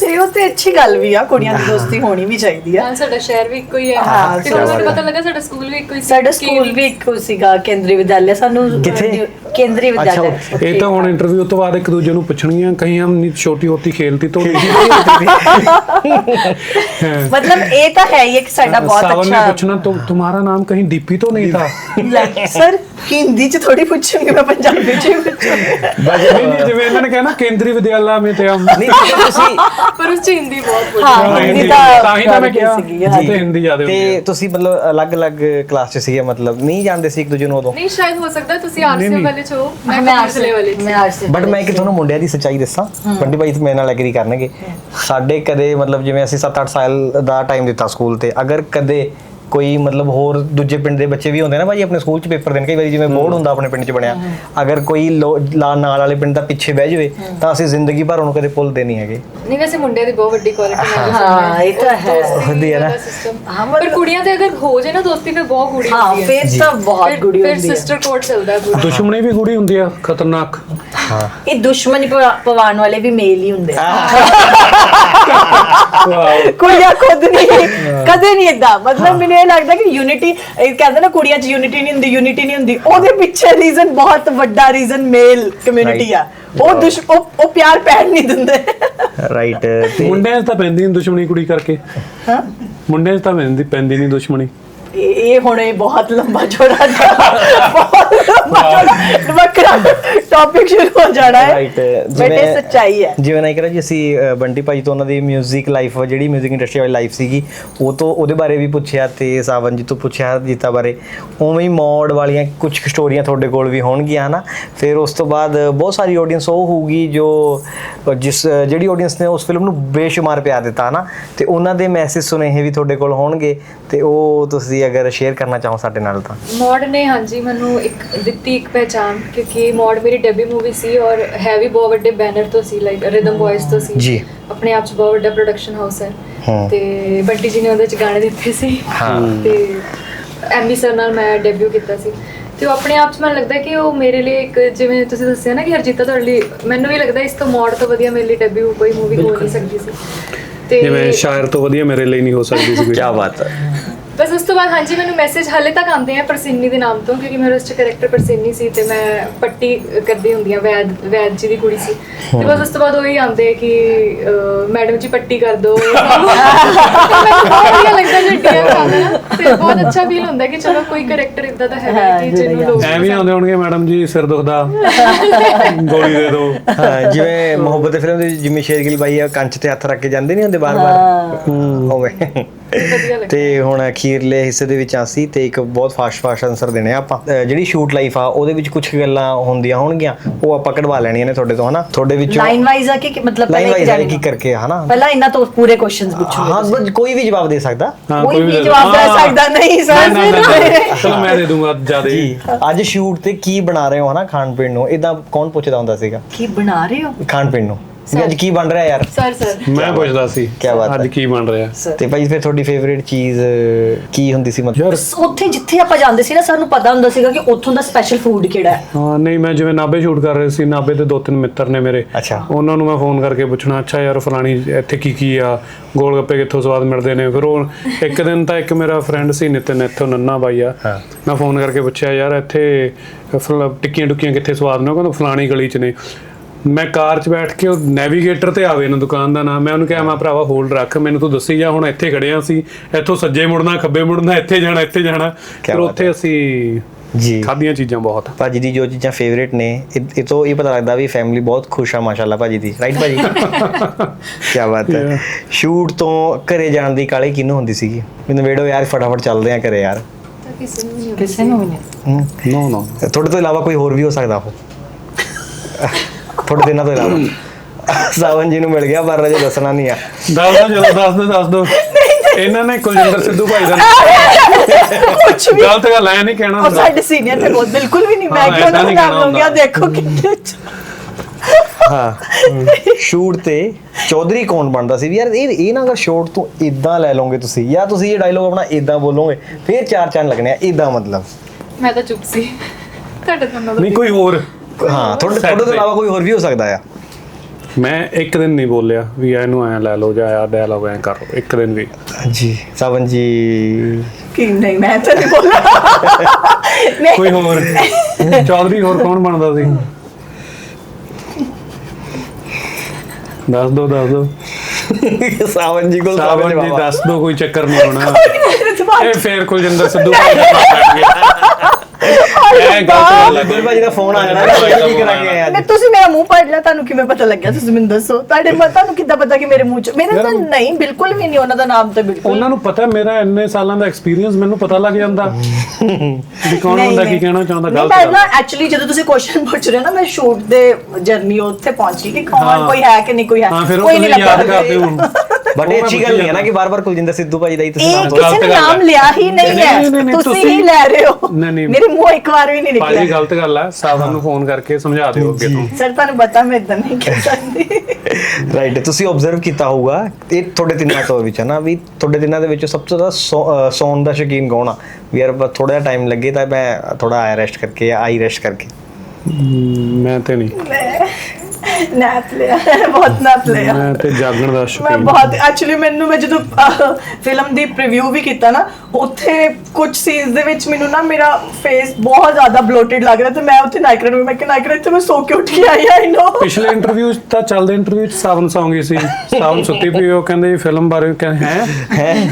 ਤੇ ਉਹ ਤੇ ਅੱਛੀ ਗੱਲ ਵੀ ਆ ਕੁੜੀਆਂ ਦੀ ਦੋਸਤੀ ਹੋਣੀ ਵੀ ਚਾਹੀਦੀ ਆ।
ਸਾਡਾ ਸ਼ਹਿਰ ਵੀ ਇੱਕੋ ਹੀ ਹੈ
ਹਾਂ,
ਤੇ
ਕਿਆ
ਮੈਨੂੰ
ਬਾਤ
ਪਤਾ ਲੱਗਾ ਸਾਡਾ ਸਕੂਲ ਵੀ ਇੱਕੋ ਹੀ ਸੀ
ਸਾਡਾ ਸਕੂਲ ਵੀ ਇੱਕੋ ਸੀਗਾ ਕੇਂਦਰੀ ਵਿਦਿਆਲਿਆ। ਸਾਨੂੰ
ਕਿੱਥੇ?
ਕੇਂਦਰੀ
ਅੱਛਾ,
ਵਿਦਿਆਲਿਆ
ਇਹ ਤਾਂ ਹੁਣ ਇੰਟਰਵਿਊ ਤੋਂ ਬਾਅਦ ਇੱਕ ਦੂਜੇ ਨੂੰ ਪੁੱਛਣਗੀਆਂ ਕਹੀਂ ਹਮ ਨੀ ਛੋਟੀ ਹੋਤੀ ਖੇਲਤੀ तो
मतलब ये तो है ये कि साडा बहुत
सावन ने
अच्छा
पूछना तो तुम्हारा नाम कहीं डीपी तो नहीं था
ਲੈ, ਸਰ ਹਿੰਦੀ ਚ ਥੋੜੀ ਪੁੱਛੂੰਗੀ ਮੈਂ ਪੰਜਾਬੀ ਚ ਹੀ ਪੁੱਛੂੰਗੀ
नहीं नहीं ਜਿਵੇਂ ਇਹਨਾਂ ਨੇ ਕਿਹਾ ਨਾ ਕੇਂਦਰੀ ਵਿਦਿਆਲਾ ਮੇ ਤੇ ਹਮ
ਨਹੀਂ ਤੇ ਤੁਸੀਂ
ਪਰ ਉਸ ਚ ਹਿੰਦੀ ਬਹੁਤ ਬੋਲੀ
ਹਾਂ ਹਿੰਦੀ ਦਾ
ਤਾਂ ਹੀ ਤਾਂ ਮੈਂ ਕਿਹਾ
ਸੀਗੀ, ਹਾਂ।
ਤੇ ਹਿੰਦੀ ਜ਼ਿਆਦਾ ਹੁੰਦੀ ਹੈ
ਤੇ ਤੁਸੀਂ ਮਤਲਬ ਅਲੱਗ-ਅਲੱਗ ਕਲਾਸ 'ਚ ਸੀਗੇ ਮਤਲਬ ਨਹੀਂ ਜਾਣਦੇ ਸੀ ਇੱਕ ਦੂਜੇ ਨੂੰ ਉਦੋਂ
ਨਹੀਂ ਸ਼ਾਇਦ ਹੋ ਸਕਦਾ ਤੁਸੀਂ ਆਰਸੀ ਵਾਲੇ ਚ ਹੋ ਮੈਂ
ਮੈਂ
ਪਿਛਲੇ ਵਾਲੇ ਚ
ਮੈਂ ਆਰਟਸ
ਬਟ ਮੈਂ ਕਿ ਤੁਹਾਨੂੰ ਮੁੰਡਿਆਂ ਦੀ ਸੱਚਾਈ ਦੱਸਾਂ ਬੰਟੀ ਭਾਈ ਤੇ ਮੇਰੇ ਨਾਲ ਐਗਰੀ ਕਰਨਗੇ। ਸਾਡੇ ਕਦੇ ਮਤਲਬ ਜਿਵੇਂ ਅਸੀਂ 7-8 ਸਾਲ ਦਾ ਟਾਈਮ ਦਿੱਤਾ ਸਕੂਲ ਤੇ ਅਗਰ ਕਦੇ ਕੋਈ ਮਤਲਬ ਹੋਰ ਦੂਜੇ ਪਿੰਡ ਦੇ ਬੱਚੇ ਵੀ ਹੁੰਦੇ ਨਾ ਭਾਜੀ ਆਪਣੇ ਸਕੂਲ 'ਚ ਪੇਪਰ ਦੇਣ ਕਈ ਵਾਰੀ ਜਿਵੇਂ ਬੋਰਡ ਹੁੰਦਾ ਆਪਣੇ ਪਿੰਡ 'ਚ ਬਣਿਆ। ਅਗਰ ਕੋਈ ਲੋ- ਲਾ- ਨਾਲ ਵਾਲੇ ਪਿੰਡ ਦਾ ਪਿੱਛੇ ਬਹਿ ਜਾਵੇ ਤਾਂ ਅਸੀਂ ਜ਼ਿੰਦਗੀ ਭਰ ਉਹਨੂੰ ਕਦੇ ਭੁੱਲਦੇ ਨਹੀਂ ਹੈਗੇ।
ਨਹੀਂ ਵੈਸੇ ਮੁੰਡਿਆਂ ਦੀ ਬਹੁਤ ਵੱਡੀ ਕੁਆਲਿਟੀ ਹੈ
ਹਾਂ, ਇਹ ਤਾਂ ਹੈ।
ਵਧੀਆ ਨਾ।
ਹਾਂ,
ਪਰ
ਮਤਲਬ-
ਕੁੜੀਆਂ ਤੇ ਅਗਰ ਹੋ ਜੇ ਨਾ ਦੋਸਤੀ ਫਿਰ ਬਹੁਤ ਗੂੜੀ
ਹਾਂ
ਹੁੰਦੀ ਹੈ
ਫੇਰ ਤਾਂ ਬਹੁਤ ਗੁੜੀ
ਫਿਰ
ਹੁੰਦੀ ਹੈ
ਸਿਸਟਰ ਕੋਡ ਚੱਲਦਾ ਹੈ ਪੂਰਾ।
ਦੁਸ਼ਮਣੀ ਵੀ ਗੂੜੀ ਹੁੰਦੀ ਆ ਖਤਰਨਾਕ।
ਇਹ ਦੁਸ਼ਮਣੀ ਪਵਾ- ਪਵਾਉਣ ਵਾਲੇ ਵੀ ਮੇਲ ਹੀ ਹੁੰਦੇ। ਆ ਕੁੜੀਆਂ ਖੁਦ ਨਹੀਂ। ਕਦੇ ਨਹੀਂ ਇਦਾਂ ਮਤਲਬ ਮੈਨੂੰ ਇਹ ਲੱਗਦਾ ਕਿ ਯੂਨਿਟੀ ਇਹ ਕਹਿੰਦੇ ਨਾ ਕੁੜੀਆਂ 'ਚ ਯੂਨਿਟੀ ਨਹੀਂ ਹੁੰਦੀ ਯੂਨਿਟੀ ਨਹੀਂ ਹੁੰਦੀ। ਉਹਦੇ ਪਿੱਛੇ ਰੀਜ਼ਨ ਬਹੁਤ ਵੱਡਾ ਰੀਜ਼ਨ ਮੇਲ ਕਮਿਊਨਿਟੀ ਆ। ਉਹ ਦੁਸ਼ ਉਹ ਉਹ ਪਿਆਰ ਪੈਣ ਨਹੀਂ ਦਿੰਦੇ।
ਰਾਈਟ
ਮੁੰਡਿਆਂ 'ਚ ਤਾਂ ਪੈਂਦੀ ਨਹੀਂ ਦੁਸ਼ਮਣੀ ਕੁੜੀ ਕਰਕੇ।
ਹਾਂ।
ਮੁੰਡਿਆਂ 'ਚ ਤਾਂ ਪੈਂਦੀ ਪੈਂਦੀ ਨਹੀਂ ਦੁਸ਼ਮਣੀ।
ਇਹ ਹੁਣ ਇਹ ਬਹੁਤ ਲੰਬਾ ਚੌੜਾ ਬਹੁਤ ਲੰਬਾ ਚੌੜਾ ਸ਼ੁਰੂ ਹੋ ਜਾਣਾ ਹੈ।
ਰਾਈਟ
ਜਿਵੇਂ ਸੱਚਾਈ ਹੈ।
ਜਿਵੇਂ ਨਹੀਂ ਕਰਾ ਜੀ ਅਸੀਂ ਬੰਟੀ ਭਾਈ ਤੋਂ ਉਹਨਾਂ ਦੀ 뮤직 ਲਾਈਫ ਜਿਹੜੀ 뮤직 ਇੰਡਸਟਰੀ ਵਾਲੀ ਲਾਈਫ ਸੀਗੀ ਉਹ ਤੋਂ ਉਹਦੇ ਬਾਰੇ ਵੀ ਪੁੱਛਿਆ ਤੇ ਸਾਵਨ ਜੀ ਤੋਂ ਪੁੱਛਿਆ ਜੀਤਾ ਬਾਰੇ। ਉਵੇਂ ਹੀ ਮੋੜ ਵਾਲੀਆਂ ਕੁਝ ਸਟੋਰੀਆਂ ਤੁਹਾਡੇ ਕੋਲ ਵੀ ਹੋਣਗੀਆਂ ਹਨਾ? ਫਿਰ ਉਸ ਤੋਂ ਬਾਅਦ ਬਹੁਤ ਸਾਰੀ ਆਡੀਅנס ਉਹ ਹੋਊਗੀ ਜੋ ਜਿਸ ਜਿਹੜੀ ਆਡੀਅנס ਨੇ ਉਸ ਫਿਲਮ ਨੂੰ ਬੇਸ਼ੁਮਾਰ ਪਿਆਰ ਦਿੱਤਾ ਹਨਾ? ਤੇ ਉਹਨਾਂ ਦੇ ਮੈਸੇਜ ਸੁਨੇਹੇ ਵੀ ਤੁਹਾਡੇ ਕੋਲ ਹੋਣਗੇ ਤੇ ਉਹ ਤੁਸੀਂ ਅਗਰ ਸ਼ੇਅਰ ਕਰਨਾ ਚਾਹੋ ਸਾਡੇ ਨਾਲ ਤਾਂ।
ਮੋਡ ਨੇ ਹਾਂਜੀ ਮੈਨੂੰ ਇੱਕ ਦਿੱਤੀ ਇੱਕ ਪਹਿਚਾਨ ਕਿਉਂਕਿ ਮੋਡ ਮੇਰੀ ਡੈਬਿਊ ਮੂਵੀ ਸੀ ਔਰ ਹੈ ਵੀ ਬਹੁਤ ਵੱਡੇ ਬੈਨਰ ਤੋਂ ਸੀ ਲਾਈਕ ਰਿਦਮ ਵੌਇਸ ਤੋਂ ਸੀ।
ਜੀ।
ਆਪਣੇ ਆਪ 'ਚ ਬਹੁਤ ਵੱਡਾ ਪ੍ਰੋਡਕਸ਼ਨ ਹਾਊਸ ਹੈ। ਤੇ ਬੰਟੀ ਜੀ ਨੇ ਉਹਦੇ 'ਚ ਗਾਣੇ ਦਿੱਤੇ ਸੀ।
ਹਾਂ।
ਤੇ ਐਮੀ ਸਰ ਨਾਲ ਮੈਂ ਡੈਬਿਊ ਕੀਤਾ ਸੀ। ਤੇ ਉਹ ਆਪਣੇ ਆਪ 'ਚ ਮੈਨੂੰ ਲੱਗਦਾ ਕਿ ਉਹ ਮੇਰੇ ਲਈ ਇੱਕ ਜਿਵੇਂ ਤੁਸੀਂ ਦੱਸਿਆ ਨਾ ਕਿ ਹਰਜੀਤਾ ਤੁਹਾਡੇ ਲਈ ਮੈਨੂੰ ਵੀ ਲੱਗਦਾ ਇਸ ਤੋਂ ਮੋਡ ਤੋਂ ਵਧੀਆ ਮੇਰੇ ਲਈ ਡੈਬਿਊ ਕੋਈ ਮੂਵੀ ਹੋ ਨਹੀਂ ਸਕਦੀ ਸੀ। ਤੇ
ਜਿਵੇਂ ਸ਼ਾਇਰ ਤੋਂ ਵਧੀਆ ਮੇਰੇ ਲਈ ਨਹੀਂ ਹੋ ਸਕਦੀ ਸੀ
ਕੀ ਬਾਤ ਹੈ।
ਬਸ ਉਸ ਤੋਂ ਬਾਅਦ ਹਾਂਜੀ ਮੈਨੂੰ ਮੈਸੇਜ ਹਾਲੇ ਤੱਕ ਆਉਂਦੇ ਆ ਪਰਸੀਨੀ ਦੇ ਨਾਮ ਤੋਂ ਕਿਉਂਕਿ ਮੇਰਾ ਉਸ ਚ ਕੈਰੈਕਟਰ ਪਰਸੀਨੀ ਸੀ ਤੇ ਮੈਂ ਪੱਟੀ ਕਰਦੀ ਹੁੰਦੀ ਆ ਵੈਦ ਵੈਦ ਜੀ ਦੀ ਕੁੜੀ ਸੀ। ਤੇ ਬਸ ਉਸ ਤੋਂ ਬਾਅਦ ਉਹੀ ਆਉਂਦੇ ਕਿ ਮੈਡਮ ਜੀ ਪੱਟੀ ਕਰ ਦਿਓ ਮੈਨੂੰ ਬਹੁਤ ਵਧੀਆ ਲੱਗਦਾ ਜੇ ਡੀਐਮ ਆਉਂਦਾ ਨਾ ਤੇ ਬਹੁਤ ਅੱਛਾ ਫੀਲ ਹੁੰਦਾ ਕਿ ਚਲੋ ਕੋਈ ਕੈਰੈਕਟਰ ਇਦਾਂ ਦਾ ਹੈਗਾ ਕਿ ਜਿਹਨੂੰ ਲੋਕ
ਐਵੇਂ ਆਉਂਦੇ ਹੋਣਗੇ ਮੈਡਮ ਜੀ ਸਿਰ ਦੁਖਦਾ। ਗੋਲੀ ਦੇ ਦਿਓ
ਹਾਂ ਜਿਵੇਂ ਮੁਹੱਬਤ ਦੇ ਫਿਲਮ ਦੇ ਜਿਮੀ ਸ਼ੇਰਗਿਲ ਬਾਈ ਆ ਕੰਚ ਤੇ ਹੱਥ ਰੱਖ ਕੇ ਜਾਂਦੇ ਨਹੀਂ ਹੁੰਦੇ ਬਾਰ-ਬਾਰ?
ਲੱਗਦਾ।
ਤੇ ਹੁਣ ਅਖੀਰਲੇ ਹਿੱਸੇ ਦੇ ਵਿੱਚ ਆਸੀ ਤੇ ਇੱਕ ਬਹੁਤ ਫਾਸਟ ਫਾਸਟ ਆਨਸਰ ਦੇਣੇ ਆ ਆਪਾਂ। ਜਿਹੜੀ ਸ਼ੂਟ ਲਾਈਫ ਆ ਉਹਦੇ ਵਿੱਚ ਕੁਝ ਗੱਲਾਂ ਹੁੰਦੀਆਂ ਹੋਣਗੀਆਂ ਉਹ ਆਪਾਂ ਕਢਵਾ ਲੈਣੀਆਂ ਨੇ ਤੁਹਾਡੇ ਤੋਂ ਹਨਾ? ਤੁਹਾਡੇ ਵਿੱਚੋਂ
ਲਾਈਨ ਵਾਈਜ਼ ਆ ਕਿ ਕਿ ਮਤਲਬ
ਲਾਈਨ
ਪਹਿਲਾਂ ਇੱਕ
ਵਾਈਜ਼
ਜਾਣੀ
ਕੀ ਕਰਕੇ ਹਨਾ?
ਪਹਿਲਾਂ ਇਹਨਾਂ ਤੋਂ ਪੂਰੇ ਕੁਐਸਚਨਸ ਪੁੱਛੂਗੇ
ਹਾਂ ਬਸ ਕੋਈ ਵੀ ਜਵਾਬ ਦੇ ਸਕਦਾ।
ਹਾਂ
ਕੋਈ ਵੀ
ਦੇ
ਜਵਾਬ ਦੇ
ਹਾਂ।
ਸਕਦਾ ਨਹੀਂ
ਨਾ, ਨਾ, ਨਾ, ਨਾ।
ਸਰ
ਚਲੋ ਮੈਂ ਦੇ ਦੂੰਗਾ ਜ਼ਿਆਦਾ
ਜੀ ਅੱਜ ਸ਼ੂਟ ਤੇ ਕੀ ਬਣਾ ਰਹੇ ਹੋ ਹਨਾ ਖਾਣ ਪੀਣ ਨੂੰ? ਇਦਾਂ ਕੌਣ ਪੁੱਛਦਾ ਹੁੰਦਾ ਸੀਗਾ?
ਕੀ ਬਣਾ ਰਹੇ ਹੋ?
ਖਾਣ ਪੀਣ ਨੂੰ। ਵੀ ਅੱਜ ਕੀ ਬਣ ਰਿਹਾ ਯਾਰ?
ਸਰ ਸਰ
ਮੈਂ ਪੁੱਛਦਾ ਸੀ
ਕਿਆ ਬਾਤ
ਅੱਜ
ਹੈ।
ਕੀ ਬਣ ਰਿਹਾ?
ਤੇ ਭਾਈ ਫਿਰ ਤੁਹਾਡੀ ਫੇਵਰੇਟ ਚੀਜ਼ ਅਹ, ਕੀ ਹੁੰਦੀ ਸੀ ਮਤਲਬ?
ਯਾਰ
ਉੱਥੇ ਜਿੱਥੇ ਆਪਾਂ ਜਾਂਦੇ ਸੀ ਨਾ ਸਾਨੂੰ ਪਤਾ ਹੁੰਦਾ ਸੀਗਾ ਕਿ ਉੱਥੋਂ ਦਾ ਸਪੈਸ਼ਲ ਫੂਡ ਕਿਹੜਾ ਹੈ।
ਹਾਂ ਨਹੀਂ ਮੈਂ ਜਿਵੇਂ ਨਾਬੇ ਸ਼ੂਟ ਕਰ ਰਹੇ ਸੀ ਨਾਬੇ ਦੇ ਦੋ ਤਿੰਨ ਮਿੱਤਰ ਨੇ ਮੇਰੇ।
ਅੱਛਾ।
ਉਹਨਾਂ ਨੂੰ ਮੈਂ ਫੋਨ ਕਰਕੇ ਪੁੱਛਣਾ ਅੱਛਾ ਯਾਰ ਫਲਾਣੀ ਇੱਥੇ ਕੀ ਕੀ ਆ? ਗੋਲ ਗੱਪੇ ਕਿੱਥੋਂ ਸਵਾਦ ਮਿਲਦੇ ਨੇ? ਫਿਰ ਉਹ ਇੱਕ ਦਿਨ ਤਾਂ ਇੱਕ ਮੇਰਾ ਫਰੈਂਡ ਸੀ ਨਿਤਨ ਇੱਥੋਂ ਨੰਨਾ ਬਾਈ ਆ।
ਹਾਂ।
ਮੈਂ ਫੋਨ ਕਰਕੇ ਪੁੱਛਿਆ ਯਾਰ ਇੱਥੇ ਫਲ- ਟਿੱਕੀਆਂ ਟੁੱਕੀਆਂ ਕਿੱਥੇ ਸਵਾਦ ਨੇ? ਉਹ ਕਹਿੰਦਾ ਫਲਾਣੀ ਗਲੀ 'ਚ ਨੇ। ਮੈਂ ਕਾਰ 'ਚ ਬੈਠ ਕੇ ਉਹ ਨੈਵੀਗੇਟਰ ਤੇ ਆਵੇ ਨਾ ਦੁਕਾਨ ਦਾ ਨਾਮ ਮੈਂ ਉਹਨੂੰ ਕਿਹਾ ਮੈਂ ਭਰਾਵਾ ਹੋਲਡ ਰੱਖ ਮੈਨੂੰ ਤੂੰ ਦੱਸੀ ਜਾ ਹੁਣ ਇੱਥੇ ਖੜੇ ਆ ਸੀ ਇੱਥੋਂ ਸੱਜੇ ਮੁੜਨਾ ਖੱਬੇ ਮੁੜਨਾ ਇੱਥੇ ਜਾਣਾ ਇੱਥੇ ਜਾਣਾ। ਫਿਰ ਉੱਥੇ ਅਸੀਂ
ਜੀ।
ਖਾਧੀਆਂ ਚੀਜ਼ਾਂ ਬਹੁਤ।
ਭਾਜੀ ਦੀ ਜੋ ਚੀਜ਼ਾਂ ਫੇਵਰੇਟ ਨੇ ਇਹ ਤੋਂ ਇਹ ਪਤਾ ਲੱਗਦਾ ਵੀ ਫੈਮਿਲੀ ਬਹੁਤ ਖੁਸ਼ ਆ ਮਾਸ਼ਾਅੱਲਾ ਭਾਜੀ ਦੀ। ਰਾਈਟ ਭਾਜੀ? ਕੀ ਬਾਤ ਹੈ. ਸ਼ੂਟ ਤੋਂ ਘਰੇ ਜਾਣ ਦੀ ਕਾਲੀ ਕਿਹਨੂੰ ਹੁੰਦੀ ਸੀਗੀ? ਮੈਨੂੰ ਵੇੜੋ ਯਾਰ ਫਟਾਫਟ ਚੱਲਦੇ ਆ ਘਰੇ ਯਾਰ।
ਕਿਸੇ ਨੂੰ ਨਹੀਂ
ਕਿਸੇ ਨੂੰ ਵੀ ਨਹੀਂ।
ਹਮ,
ਨੋ ਨੋ
ਤੁਹਾਡੇ ਤੋਂ ਇਲਾਵਾ ਕੋਈ ਹੋਰ ਵੀ ਹੋ ਸਕਦਾ ਉਹ? ਥੋੜੇ ਦਿਨਾਂ ਤੋਂ ਇਲਾਵਾ ਸਾਵਨ ਜੀ ਨੂੰ ਮਿਲ ਗਿਆ ਪਰ ਅਜੇ ਦੱਸਣਾ ਨਹੀਂ ਆ।
ਦੱਸ ਦੋ ਚਲੋ ਦੱਸ ਦੋ ਦੱਸ ਦੋ। ਇਹਨਾਂ ਨੇ ਕੁਲਜਿੰਦਰ ਸਿੱਧੂ ਭਾਈ ਦਾ
ਕੁਝ ਵੀ।
ਗਲਤ ਗੱਲ ਐ ਨਹੀਂ ਕਹਿਣਾ ਹੁੰਦਾ।
ਸਾਡੇ ਸੀਨੀਅਰ ਤੇ ਬਹੁਤ ਬਿਲਕੁਲ ਵੀ ਨਹੀਂ। ਮੈਂ ਕਿਉਂ ਨਾ ਲੂੰਗੀ ਆਹ ਦੇਖੋ ਕਿੰਨੇ
ਹਾਂ ਸ਼ੂਟ ਤੇ ਚੌਧਰੀ ਕੌਣ ਬਣਦਾ ਸੀ? ਵੀ ਯਾਰ ਇਹ ਇਹ ਨਾ ਅਗਰ ਸ਼ੂਟ ਤੋਂ ਇਦਾਂ ਲੈ ਲਓਗੇ ਤੁਸੀਂ ਜਾਂ ਤੁਸੀਂ ਇਹ ਡਾਇਲੋਗ ਆਪਣਾ ਇਦਾਂ ਬੋਲੋਗੇ ਫਿਰ ਚਾਰ ਚੰਨ ਲੱਗਣੇ ਆ ਇਦਾਂ ਮਤਲਬ।
ਮੈਂ ਤਾਂ ਚੁੱਪ ਸੀ। ਤੁਹਾਡੇ ਤੋਂ ਨਾ
ਨਹੀਂ ਕੋਈ ਹੋਰ।
ਹਾਂ ਤੁਹਾਡੇ ਤੁਹਾਡੇ ਤੋਂ। ਇਲਾਵਾ ਕੋਈ ਹੋਰ ਵੀ ਹੋ ਸਕਦਾ ਆ?
ਮੈਂ ਇੱਕ ਦਿਨ ਨਹੀਂ ਬੋਲਿਆ ਵੀ ਇਹਨੂੰ ਐ ਲੈ ਲਓ ਜਾਂ ਆ ਡਾਇਲੌਗ ਐ ਕਰ ਲਓ ਇੱਕ ਦਿਨ ਵੀ।
ਜੀ ਸਾਵਨ ਜੀ।
ਕਿ ਨਹੀਂ ਮੈਂ ਤਾਂ ਨਹੀਂ ਬੋਲਣਾ ਨਹੀਂ
ਕੋਈ ਹੋਰ? ਚੌਧਰੀ ਹੋਰ ਕੌਣ ਬਣਦਾ ਸੀ? ਦੱਸ ਦੋ ਦੱਸ ਦੋ।
ਸਾਵਨ ਜੀ ਕੋਲ
ਸਾਵਨ ਜੀ। ਦੱਸ ਦੋ ਕੋਈ ਚੱਕਰ ਨਹੀਂ ਹੋਣਾ। ਇਹ ਫੇਰ ਕੁਲਜਿੰਦਰ ਸਿੱਧੂ ਗਿਆ ਇਹ ਗਲਤ ਗੱਲ ਹੈ
ਗੁਰ ਭਾਜੀ ਦਾ ਫੋਨ ਆ ਜਾਣਾ। ਕੀ ਕਰਾਂਗੇ
ਮੈਂ
ਅੱਜ?
ਤੁਸੀਂ ਮੇਰਾ ਮੂੰਹ ਪੜ ਲਿਆ ਤੁਹਾਨੂੰ ਕਿਵੇਂ ਪਤਾ ਲੱਗਿਆ? ਤੁਸੀਂ ਮੈਨੂੰ ਦੱਸੋ। ਤੁਹਾਡੇ ਮ- ਤੁਹਾਨੂੰ ਕਿੱਦਾਂ ਪਤਾ ਕਿ ਮੇਰੇ ਮੂੰਹ ਚ ਮੇਰੇ ਤਾਂ ਨਹੀਂ ਬਿਲਕੁਲ ਵੀ ਨਹੀਂ ਉਹਨਾਂ ਦਾ ਨਾਮ ਤਾਂ ਬਿਲਕੁਲ
ਉਹਨਾਂ ਨੂੰ ਪਤਾ ਮੇਰਾ ਇੰਨੇ ਸਾਲਾਂ ਦਾ ਐਕਸਪੀਰੀਅੰਸ ਮੈਨੂੰ ਪਤਾ ਲੱਗ ਜਾਂਦਾ। ਵੀ ਕੌਣ
ਨਹੀਂ,
ਹੁੰਦਾ ਕੀ
ਨਹੀਂ।
ਕਹਿਣਾ ਚਾਹੁੰਦਾ
ਨਹੀਂ,
ਗਲਤ
ਮੈਂ
ਗੱਲ।
ਨਾ ਐਕਚੁਅਲੀ ਜਦੋਂ ਤੁਸੀਂ ਕੁਐਸਚਨ ਪੁੱਛ ਰਹੇ ਹੋ ਨਾ ਮੈਂ ਸ਼ੂਟ ਦੇ ਜਰਨੀ ਉੱਥੇ ਪਹੁੰਚੀ ਕਿ ਕੌਣ। ਕੋਈ ਹੈ ਕਿ ਨਹੀਂ ਕੋਈ ਹੈ।
ਹਾਂ ਫਿਰ ਉਹ
ਕੋਈ ਨਹੀਂ
ਤੁਸੀਂ ਯਾਦ
ਲੱਗਾ
ਕਰਦੇ ਹੋ।
ਬਟ ਇਹ ਅੱਛੀ ਗੱਲ ਨਹੀਂ ਹੈ ਨਾ ਕਿ ਬਾਰ-ਬਾਰ ਕੁਲਜਿੰਦਰ ਸਿੱਧੂ ਭਾਜੀ ਦਾ ਹੀ ਤੁਸੀਂ
ਇਹ
ਨਾਮ
ਕਿਸੇ ਨੇ ਨਾਮ। ਲਿਆ ਹੀ ਨਹੀਂ ਹੈ। ਤੁਸੀਂ ਹੀ ਲੈ ਰਹੇ ਹੋ।
ਨਹੀਂ, ਨਹੀਂ।
ਮੇਰੇ ਮੂੰਹ ਇੱਕ ਵਾਰ ਵੀ ਨਹੀਂ
ਭਾਜੀ
ਨਿਕਲਿਆ।
ਗਲਤ ਗੱਲ ਹੈ ਸਾਵਨ ਨੂੰ ਫੋਨ ਕਰਕੇ ਸਮਝਾ ਦਿਓ ਅੱਗੇ ਤੋਂ।
ਸਰ ਤੁਹਾਨੂੰ ਪਤਾ ਮੈਂ ਇਦਾਂ ਨਹੀਂ ਕਰ ਸਕਦੀ।
ਰਾਈਟ ਤੁਸੀਂ ਆਬਜ਼ਰਵ ਕੀਤਾ ਹੋਊਗਾ। ਇਹ ਤੁਹਾਡੇ ਤਿੰਨਾਂ ਤੋਂ ਵਿੱਚ ਹੈ ਨਾ ਵੀ ਤੁਹਾਡੇ ਤਿੰਨਾਂ ਦੇ ਵਿੱਚੋਂ ਸਭ ਤੋਂ ਜ਼ਿਆਦਾ ਸੌਣ ਦਾ ਸ਼ੌਕੀਨ ਕੌਣ ਆ? ਵੀ ਯਾਰ ਥੋੜਾ ਜਿਹਾ ਟਾਈਮ ਲੱਗੇ ਤਾਂ ਮੈਂ ਥੋੜਾ ਆਈ ਰੈਸਟ ਕਰਕੇ ਆਈ ਰੈਸਟ ਕਰਕੇ।
ਮੈਂ ਤੇ ਨਹੀਂ।
ਨੈਪ ਲਿਆ ਬਹੁਤ ਨੈਪ ਲਿਆ
ਮੈਂ ਤੇ ਜਾਗਣ ਦਾ
ਮੈਂ
ਸ਼ੌਕੀਨ
ਬਹੁਤ ਐਕਚੁਅਲੀ ਮੈਨੂੰ ਮੈਂ ਜਦੋਂ ਫਿਲਮ ਦੀ ਪ੍ਰੀਵਿਊ ਵੀ ਕੀਤਾ ਨਾ ਉੱਥੇ ਕੁਝ ਸੀਨਸ ਦੇ ਵਿੱਚ ਮੈਨੂੰ ਨਾ ਮੇਰਾ ਫੇਸ ਬਹੁਤ ਜ਼ਿਆਦਾ ਬਲੋਟਡ ਲੱਗ ਰਿਹਾ ਤੇ ਮੈਂ ਉੱਥੇ ਨਾਇਕਰਨ ਨੂੰ ਮੈਂ ਕਿ ਨਾਇਕਰਨ ਇੱਥੇ ਮੈਂ ਸੋ ਕੇ ਉੱਠ ਕੇ ਆਈ ਆਈ ਨੋ
ਪਿਛਲੇ ਇੰਟਰਵਿਊ ਤਾਂ ਚੱਲਦੇ ਇੰਟਰਵਿਊ ਚ ਸਾਵਨ ਸੌਂਗ ਹੀ ਸੀ। ਸਾਵਨ ਸੁੱਤੀ ਪਈ ਉਹ ਕਹਿੰਦੇ ਫਿਲਮ ਬਾਰੇ ਕਹਿੰਦੇ ਹੈ?
ਹੈ?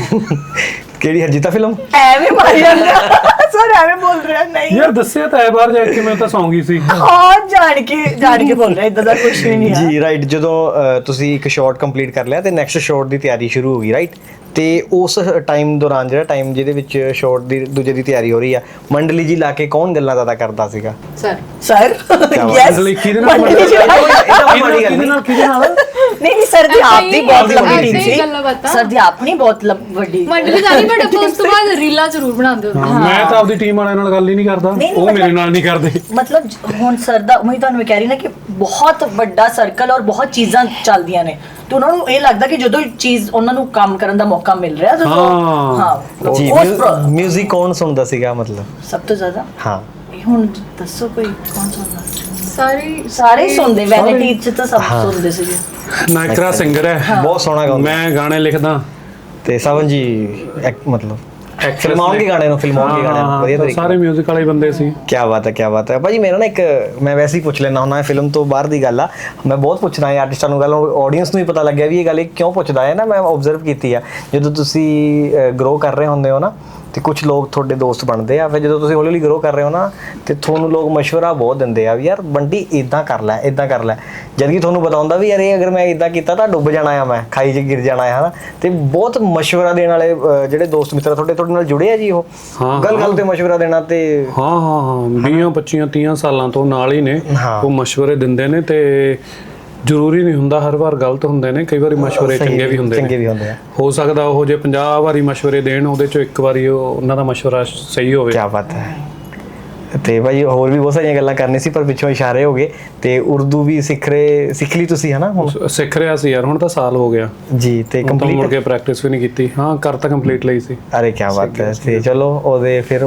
ਕਿਹੜੀ ਹਰਜੀਤਾ ਫਿਲਮ
ਐਵੇਂ ਮਾਰੀ ਜਾਂਦਾ ਸਰ ਐਵੇਂ ਬੋਲ ਰਿਹਾ ਨਹੀਂ।
ਯਾਰ ਦੱਸਿਆ ਤਾਂ ਹੈ ਬਾਹਰ ਜਾ ਕੇ ਮੈਂ ਤਾਂ ਸੌਂਗ ਹੀ ਸੀ।
ਹਾਂ ਜਾਣ ਕੇ ਜਾਣ ਕੇ ਬੋਲ ਰਿਹਾ ਇਦਾਂ ਦਾ ਕੁਝ ਵੀ ਨਹੀਂ ਹੈ
ਜੀ ਰਾਈਟ ਜਦੋਂ ਅਹ, ਤੁਸੀਂ ਇੱਕ ਸ਼ਾਟ ਕੰਪਲੀਟ ਕਰ ਲਿਆ ਤੇ ਨੈਕਸਟ ਸ਼ਾਟ ਦੀ ਤਿਆਰੀ ਸ਼ੁਰੂ ਹੋ ਗਈ ਰਾਈਟ ਤੇ ਉਸ ਟਾਈਮ ਦੌਰਾਨ ਜਿਹੜਾ ਟਾਈਮ ਜਿਹਦੇ ਵਿੱਚ ਸ਼ਾਟ ਦੀ ਦੂਜੇ ਦੀ ਤਿਆਰੀ ਹੋ ਰਹੀ ਆ ਮੰਡਲੀ ਜੀ ਲਾ ਕੇ ਕੌਣ ਗੱਲਾਂ ਜ਼ਿਆਦਾ ਕਰਦਾ ਸੀਗਾ?
ਸਰ
ਸਰ
ਬਾਤ ਹੈ।
ਯੈਸ
ਮੰਡਲੀ ਕਿਹਦੇ ਨਾਲ
ਮੰਡਲੀ ਜੀ ਨਾਲ-
ਇਹਦਾ ਮਾੜੀ ਗੱਲ
ਕਿਹਦੇ
ਨਹੀਂ
ਨਾਲ ਕਿਹਦੇ ਨਾਲ?
ਨਹੀਂ ਨਹੀਂ ਸਰ ਦੀ ਆਪ ਦੀ ਬਹੁਤ ਲੰਬੀ ਟੀਮ ਸੀ। ਸਰ ਦੀ ਆਪਣੀ ਵੱਡੀ।
ਮੰਡਲੀ ਦਾ ਨਹੀਂ ਬਟ ਉਸ ਤੋਂ ਬਾਅਦ ਰੀਲਾਂ ਜ਼ਰੂਰ ਬਣਾਉਂਦੇ ਹੋ
ਹਾਂ, ਮੈਂ ਤਾਂ ਆਪਦੀ ਟੀਮ ਵਾਲਿਆਂ ਨਾਲ ਗੱਲ ਹੀ ਨਹੀਂ ਕਰਦਾ। ਉਹ ਮੇਰੇ ਨਾਲ ਨਹੀਂ ਕਰਦੇ।
ਮਤਲਬ ਹੁਣ ਸਰ ਦਾ ਮੈਂ ਤੁਹਾਨੂੰ ਇਹ ਕਹਿ ਰਹੀ ਨਾ ਕਿ ਬਹੁਤ ਵੱਡਾ ਸਰਕਲ ਔਰ ਬਹੁਤ ਚੀਜ਼ਾਂ ਚੱਲਦੀਆਂ ਨੇ। ਤੇ ਉਹਨਾਂ ਨੂੰ ਇਹ ਲੱਗਦਾ ਕਿ ਜਦੋਂ ਚੀਜ਼ ਉਹਨਾਂ ਨੂੰ ਕੰਮ ਕਰਨ ਦਾ ਮੌਕਾ ਮਿਲ ਰਿਹਾ ਤਾਂ
ਹਾਂ।
ਹਾਂ
ਜੀ
ਉਸ pro-
뮤직 ਕੌਣ ਸੁਣਦਾ ਸੀਗਾ ਮਤਲਬ?
ਸਭ ਤੋਂ ਜ਼ਿਆਦਾ?
ਹਾਂ।
ਇਹ ਹੁਣ ਦੱਸੋ ਕੋਈ ਕੌਣ ਸੁਣਦਾ?
ਸਾਰੇ
ਸਾਰੇ ਸੁਣਦੇ ਵੈਨਿਟੀ ਚ ਤਾਂ ਸਭ ਸੁਣਦੇ ਸੀਗੇ।
ਨਾਇਕਰਾ ਸਿੰਗਰ ਹੈ।
ਬਹੁਤ ਸੋਹਣਾ ਗਾਉਂਦਾ।
ਮੈਂ ਗਾਣੇ ਲਿਖਦਾ।
ਤੇ ਸਾਵਨ ਜੀ ਐਕ- ਮਤਲਬ ਫਿਲਮਾਉਣਗੇ ਗਾਣੇ ਨੂੰ? ਫਿਲਮਾਉਣਗੇ ਗਾਣੇ ਨੂੰ, ਵਧੀਆ ਤਰੀਕੇ
ਸਾਰੇ 뮤직 ਵਾਲੇ ਬੰਦੇ ਸੀ।
ਕਿਆ ਬਾਤ ਹੈ ਕਿਆ ਬਾਤ ਹੈ। ਭਾਜੀ ਮੇਰਾ ਨਾ ਇੱਕ ਮੈਂ ਵੈਸੇ ਹੀ ਪੁੱਛ ਲੈਣਾ ਹੁੰਦਾ ਫਿਲਮ ਤੋਂ ਬਾਹਰ ਦੀ ਗੱਲ ਆ। ਮੈਂ ਬਹੁਤ ਪੁੱਛਣਾ ਹੈ ਆਰਟਿਸਟਾਂ ਨੂੰ ਗੱਲ ਆਡੀਅנס ਨੂੰ ਵੀ ਪਤਾ ਲੱਗਿਆ ਵੀ ਇਹ ਗੱਲ ਇਹ ਕਿਉਂ ਪੁੱਛਦਾ ਹੈ ਨਾ ਮੈਂ ਆਬਜ਼ਰਵ ਕੀਤੀ ਆ। ਜਦੋਂ ਤੁਸੀਂ ਗਰੋ ਕਰ ਰਹੇ ਹੁੰਦੇ ਹੋ ਨਾ ਤੇ ਕੁਝ ਲੋਕ ਤੁਹਾਡੇ ਦੋਸਤ ਬਣਦੇ ਆ ਫਿਰ ਜਦੋਂ ਤੁਸੀਂ ਹੌਲੀ ਹੌਲੀ ਗਰੋ ਕਰ ਰਹੇ ਹੋ ਨਾ ਤੇ ਤੁਹਾਨੂੰ ਲੋਕ مشورہ ਬਹੁਤ ਦਿੰਦੇ ਆ ਵੀ ਯਾਰ ਬੰਟੀ ਇਦਾਂ ਕਰ ਲੈ ਇਦਾਂ ਕਰ ਲੈ ਜਦ ਕਿ ਤੁਹਾਨੂੰ ਪਤਾ ਹੁੰਦਾ ਵੀ ਯਾਰ ਇਹ ਅਗਰ ਮੈਂ ਇਦਾਂ ਕੀਤਾ ਤਾਂ ਡੁੱਬ ਜਾਣਾ ਆ ਮੈਂ ਖਾਈ 'ਚ ਗਿਰ ਜਾਣਾ ਆ ਹਨਾ ਤੇ ਬਹੁਤ مشورہ ਦੇਣ ਵਾਲੇ ਅਹ, ਜਿਹੜੇ ਦੋਸਤ ਮਿੱਤਰ ਤੁਹਾਡੇ ਤੁਹਾਡੇ ਨਾਲ ਜੁੜੇ ਆ ਜੀ ਉਹ
ਹਾਂ,
ਗੱਲ ਗੱਲ ਤੇ مشورہ ਦੇਣਾ ਤੇ
ਹਾਂ ਹਾਂ ਹਾਂ 20 25 30 ਸਾਲਾਂ ਤੋਂ ਨਾਲ ਹੀ ਨੇ
ਹਾਂ।
ਉਹ ਮਸ਼ਵਰੇ ਦਿੰਦੇ ਨੇ ਤੇ ਜ਼ਰੂਰੀ ਨਹੀਂ ਹੁੰਦਾ ਹਰ ਵਾਰ ਗਲਤ ਹੁੰਦੇ ਨੇ ਕਈ ਵਾਰੀ ਮਸ਼ਵਰੇ ਚੰਗੇ ਵੀ ਹੁੰਦੇ
ਚੰਗੇ
ਨੇ।
ਵੀ ਹੁੰਦੇ ਆ।
ਹੋ ਸਕਦਾ ਉਹ ਜੇ 50 ਵਾਰੀ ਮਸ਼ਵਰੇ ਦੇਣ ਉਹਦੇ ਚੋਂ ਇੱਕ ਵਾਰੀ ਉਹ ਉਹਨਾਂ ਦਾ ਮਸ਼ਵਰਾ ਸਹੀ ਹੋਵੇ।
ਕੀ ਬਾਤ ਹੈ। ਤੇ ਭਾਈ ਹੋਰ ਵੀ ਬਹੁਤ ਸਾਰੀਆਂ ਗੱਲਾਂ ਕਰਨੀ ਸੀ ਪਰ ਪਿੱਛੋਂ ਇਸ਼ਾਰੇ ਹੋ ਗਏ। ਤੇ ਉਰਦੂ ਵੀ ਸਿੱਖ ਰਹੇ ਸਿੱਖ ਲਈ ਤੁਸੀਂ ਹਨਾ ਹੁਣ?
ਸਿੱਖ ਰਿਹਾ ਸੀ ਯਾਰ ਹੁਣ ਤਾਂ ਸਾਲ ਹੋ ਗਿਆ।
ਜੀ ਤੇ
ਤਾਂ ਮੁੜ
ਕੰਪਲੀਟ
ਕੇ ਪ੍ਰੈਕਟਿਸ ਵੀ ਨਹੀਂ ਕੀਤੀ। ਹਾਂ ਕਰ ਤਾਂ ਕੰਪਲੀਟ ਲਈ ਸੀ।
ਅਰੇ ਕੀ ਬਾਤ ਹੈ। ਤੇ ਚਲੋ ਉਹਦੇ ਫਿਰ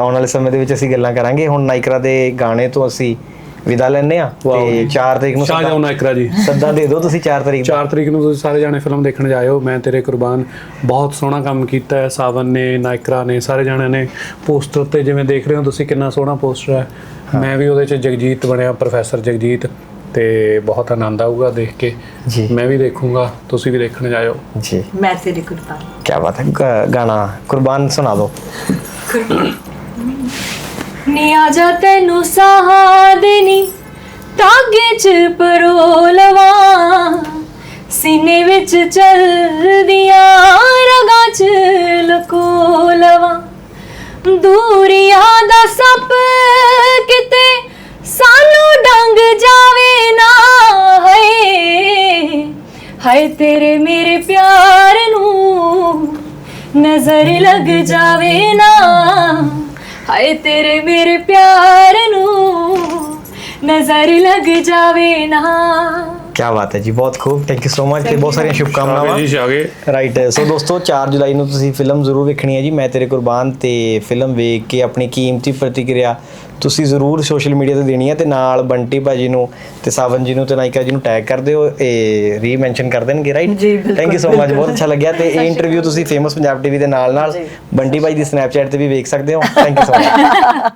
ਆਉਣ ਵਾਲੇ ਸਮੇਂ ਦੇ ਵਿੱਚ ਅਸੀਂ ਗੱਲਾਂ ਕਰਾਂਗੇ। ਹੁਣ ਨਾਇਕਰਾ ਦੇ ਗਾਣੇ ਤੋਂ ਅਸੀਂ ਵਿਦਾ ਲੈਣੇ ਆ ਤੇ
ਜੀ।
4 ਤਰੀਕ ਨੂੰ
ਸ਼ਾਹਜਹਾਨ ਨਾਇਕਰਾ ਜੀ
ਸੱਦਾ ਦੇ ਦਿਓ ਤੁਸੀਂ 4 ਤਰੀਕ ਨੂੰ।
4 ਤਰੀਕ ਨੂੰ ਤੁਸੀਂ ਸਾਰੇ ਜਾਣੇ ਫਿਲਮ ਦੇਖਣ ਜਾਇਓ। ਮੈਂ ਤੇਰੇ ਕੁਰਬਾਨ ਬਹੁਤ ਸੋਹਣਾ ਕੰਮ ਕੀਤਾ ਹੈ। ਸਾਵਨ ਨੇ ਨਾਇਕਰਾ ਨੇ ਸਾਰੇ ਜਾਣਿਆਂ ਨੇ। ਪੋਸਟਰ ਤੇ ਜਿਵੇਂ ਦੇਖ ਰਹੇ ਹੋ ਤੁਸੀਂ ਕਿੰਨਾ ਸੋਹਣਾ ਪੋਸਟਰ ਹੈ। ਮੈਂ ਵੀ ਉਹਦੇ ਚ ਜਗਜੀਤ ਬਣਿਆ ਪ੍ਰੋਫੈਸਰ ਜਗਜੀਤ। ਤੇ ਬਹੁਤ ਆਨੰਦ ਆਊਗਾ ਦੇਖ ਕੇ।
ਜੀ।
ਮੈਂ ਵੀ ਦੇਖੂੰਗਾ। ਤੁਸੀਂ ਵੀ ਦੇਖਣ ਜਾਇਓ।
ਜੀ।
ਮੈਂ ਤੇਰੀ ਕੁਰਬਾਨ।
ਕੀ ਬਾਤ ਹੈ। ਗਾਣਾ ਕੁਰਬਾਨ ਸੁਣਾ ਦਿਓ।
ਨੀ ਆ ਜਾ ਤੈਨੂੰ ਸਾਹਾਂ ਦੇਣੀ ਤਾਗੇ ਚ ਪਰੋ ਲਵਾਂ ਸੀਨੇ ਵਿੱਚ ਚਲਦੀਆਂ ਰਗਾਂ ਚ ਲਕੋ ਦੂਰੀਆਂ ਦਾ ਸੱਪ ਕਿਤੇ ਸਾਨੂੰ ਡੰਗ ਜਾਵੇ ਨਾ ਹਏ। ਹਾਏ ਤੇਰੇ ਮੇਰੇ ਪਿਆਰ ਨੂੰ ਨਜ਼ਰ ਲੱਗ ਜਾਵੇ ਨਾ। ਹਾਏ ਤੇਰੇ ਮੇਰੇ ਪਿਆਰ ਨੂੰ ਨਜ਼ਰ ਲੱਗ ਜਾਵੇ ਨਾ।
ਕੀ ਬਾਤ ਹੈ ਜੀ ਬਹੁਤ ਖੂਬ। ਥੈਂਕ ਯੂ ਸੋ ਮਚ ਤੇ ਬਹੁਤ ਸਾਰੀਆਂ ਸ਼ੁਭਕਾਮਨਾਵਾਂ।
ਜੀ ਸ਼ਾਗੇ
ਰਾਈਟ ਸੋ ਦੋਸਤੋ 4 ਜੁਲਾਈ ਨੂੰ ਤੁਸੀਂ ਫਿਲਮ ਜ਼ਰੂਰ ਵੇਖਣੀ ਹੈ ਜੀ। ਮੈਂ ਤੇਰੇ ਕੁਰਬਾਨ ਤੇ ਫਿਲਮ ਵੇਖ ਕੇ ਆਪਣੀ ਕੀਮਤੀ ਪ੍ਰਤੀਕਿਰਿਆ ਤੁਸੀਂ ਜ਼ਰੂਰ ਸੋਸ਼ਲ ਮੀਡੀਆ ਤੇ ਦੇਣੀ ਹੈ ਤੇ ਨਾਲ ਬੰਟੀ ਭਾਜੀ ਨੂੰ ਤੇ ਸਾਵਨ ਜੀ ਨੂੰ ਤੇ ਨਾਇਕਾ ਜੀ ਨੂੰ ਟੈਗ ਕਰ ਦਿਓ ਇਹ ਰੀ ਮੈਂਸ਼ਨ ਕਰ ਦੇਣਗੇ ਰਾਈਟ
ਜੀ,
ਥੈਂਕ ਯੂ ਸੋ ਮਚ ਬਹੁਤ ਅੱਛਾ ਲੱਗਿਆ ਤੇ ਇਹ ਇੰਟਰਵਿਊ ਤੁਸੀਂ ਫੇਮਸ ਪੰਜਾਬ ਟੀਵੀ ਦੇ ਨਾਲ ਨਾਲ ਬੰਟੀ ਭਾਈ ਦੀ ਸਨੈਪਚੈਟ ਤੇ ਵੀ ਵੇਖ ਸਕਦੇ ਹੋ। Thank you so much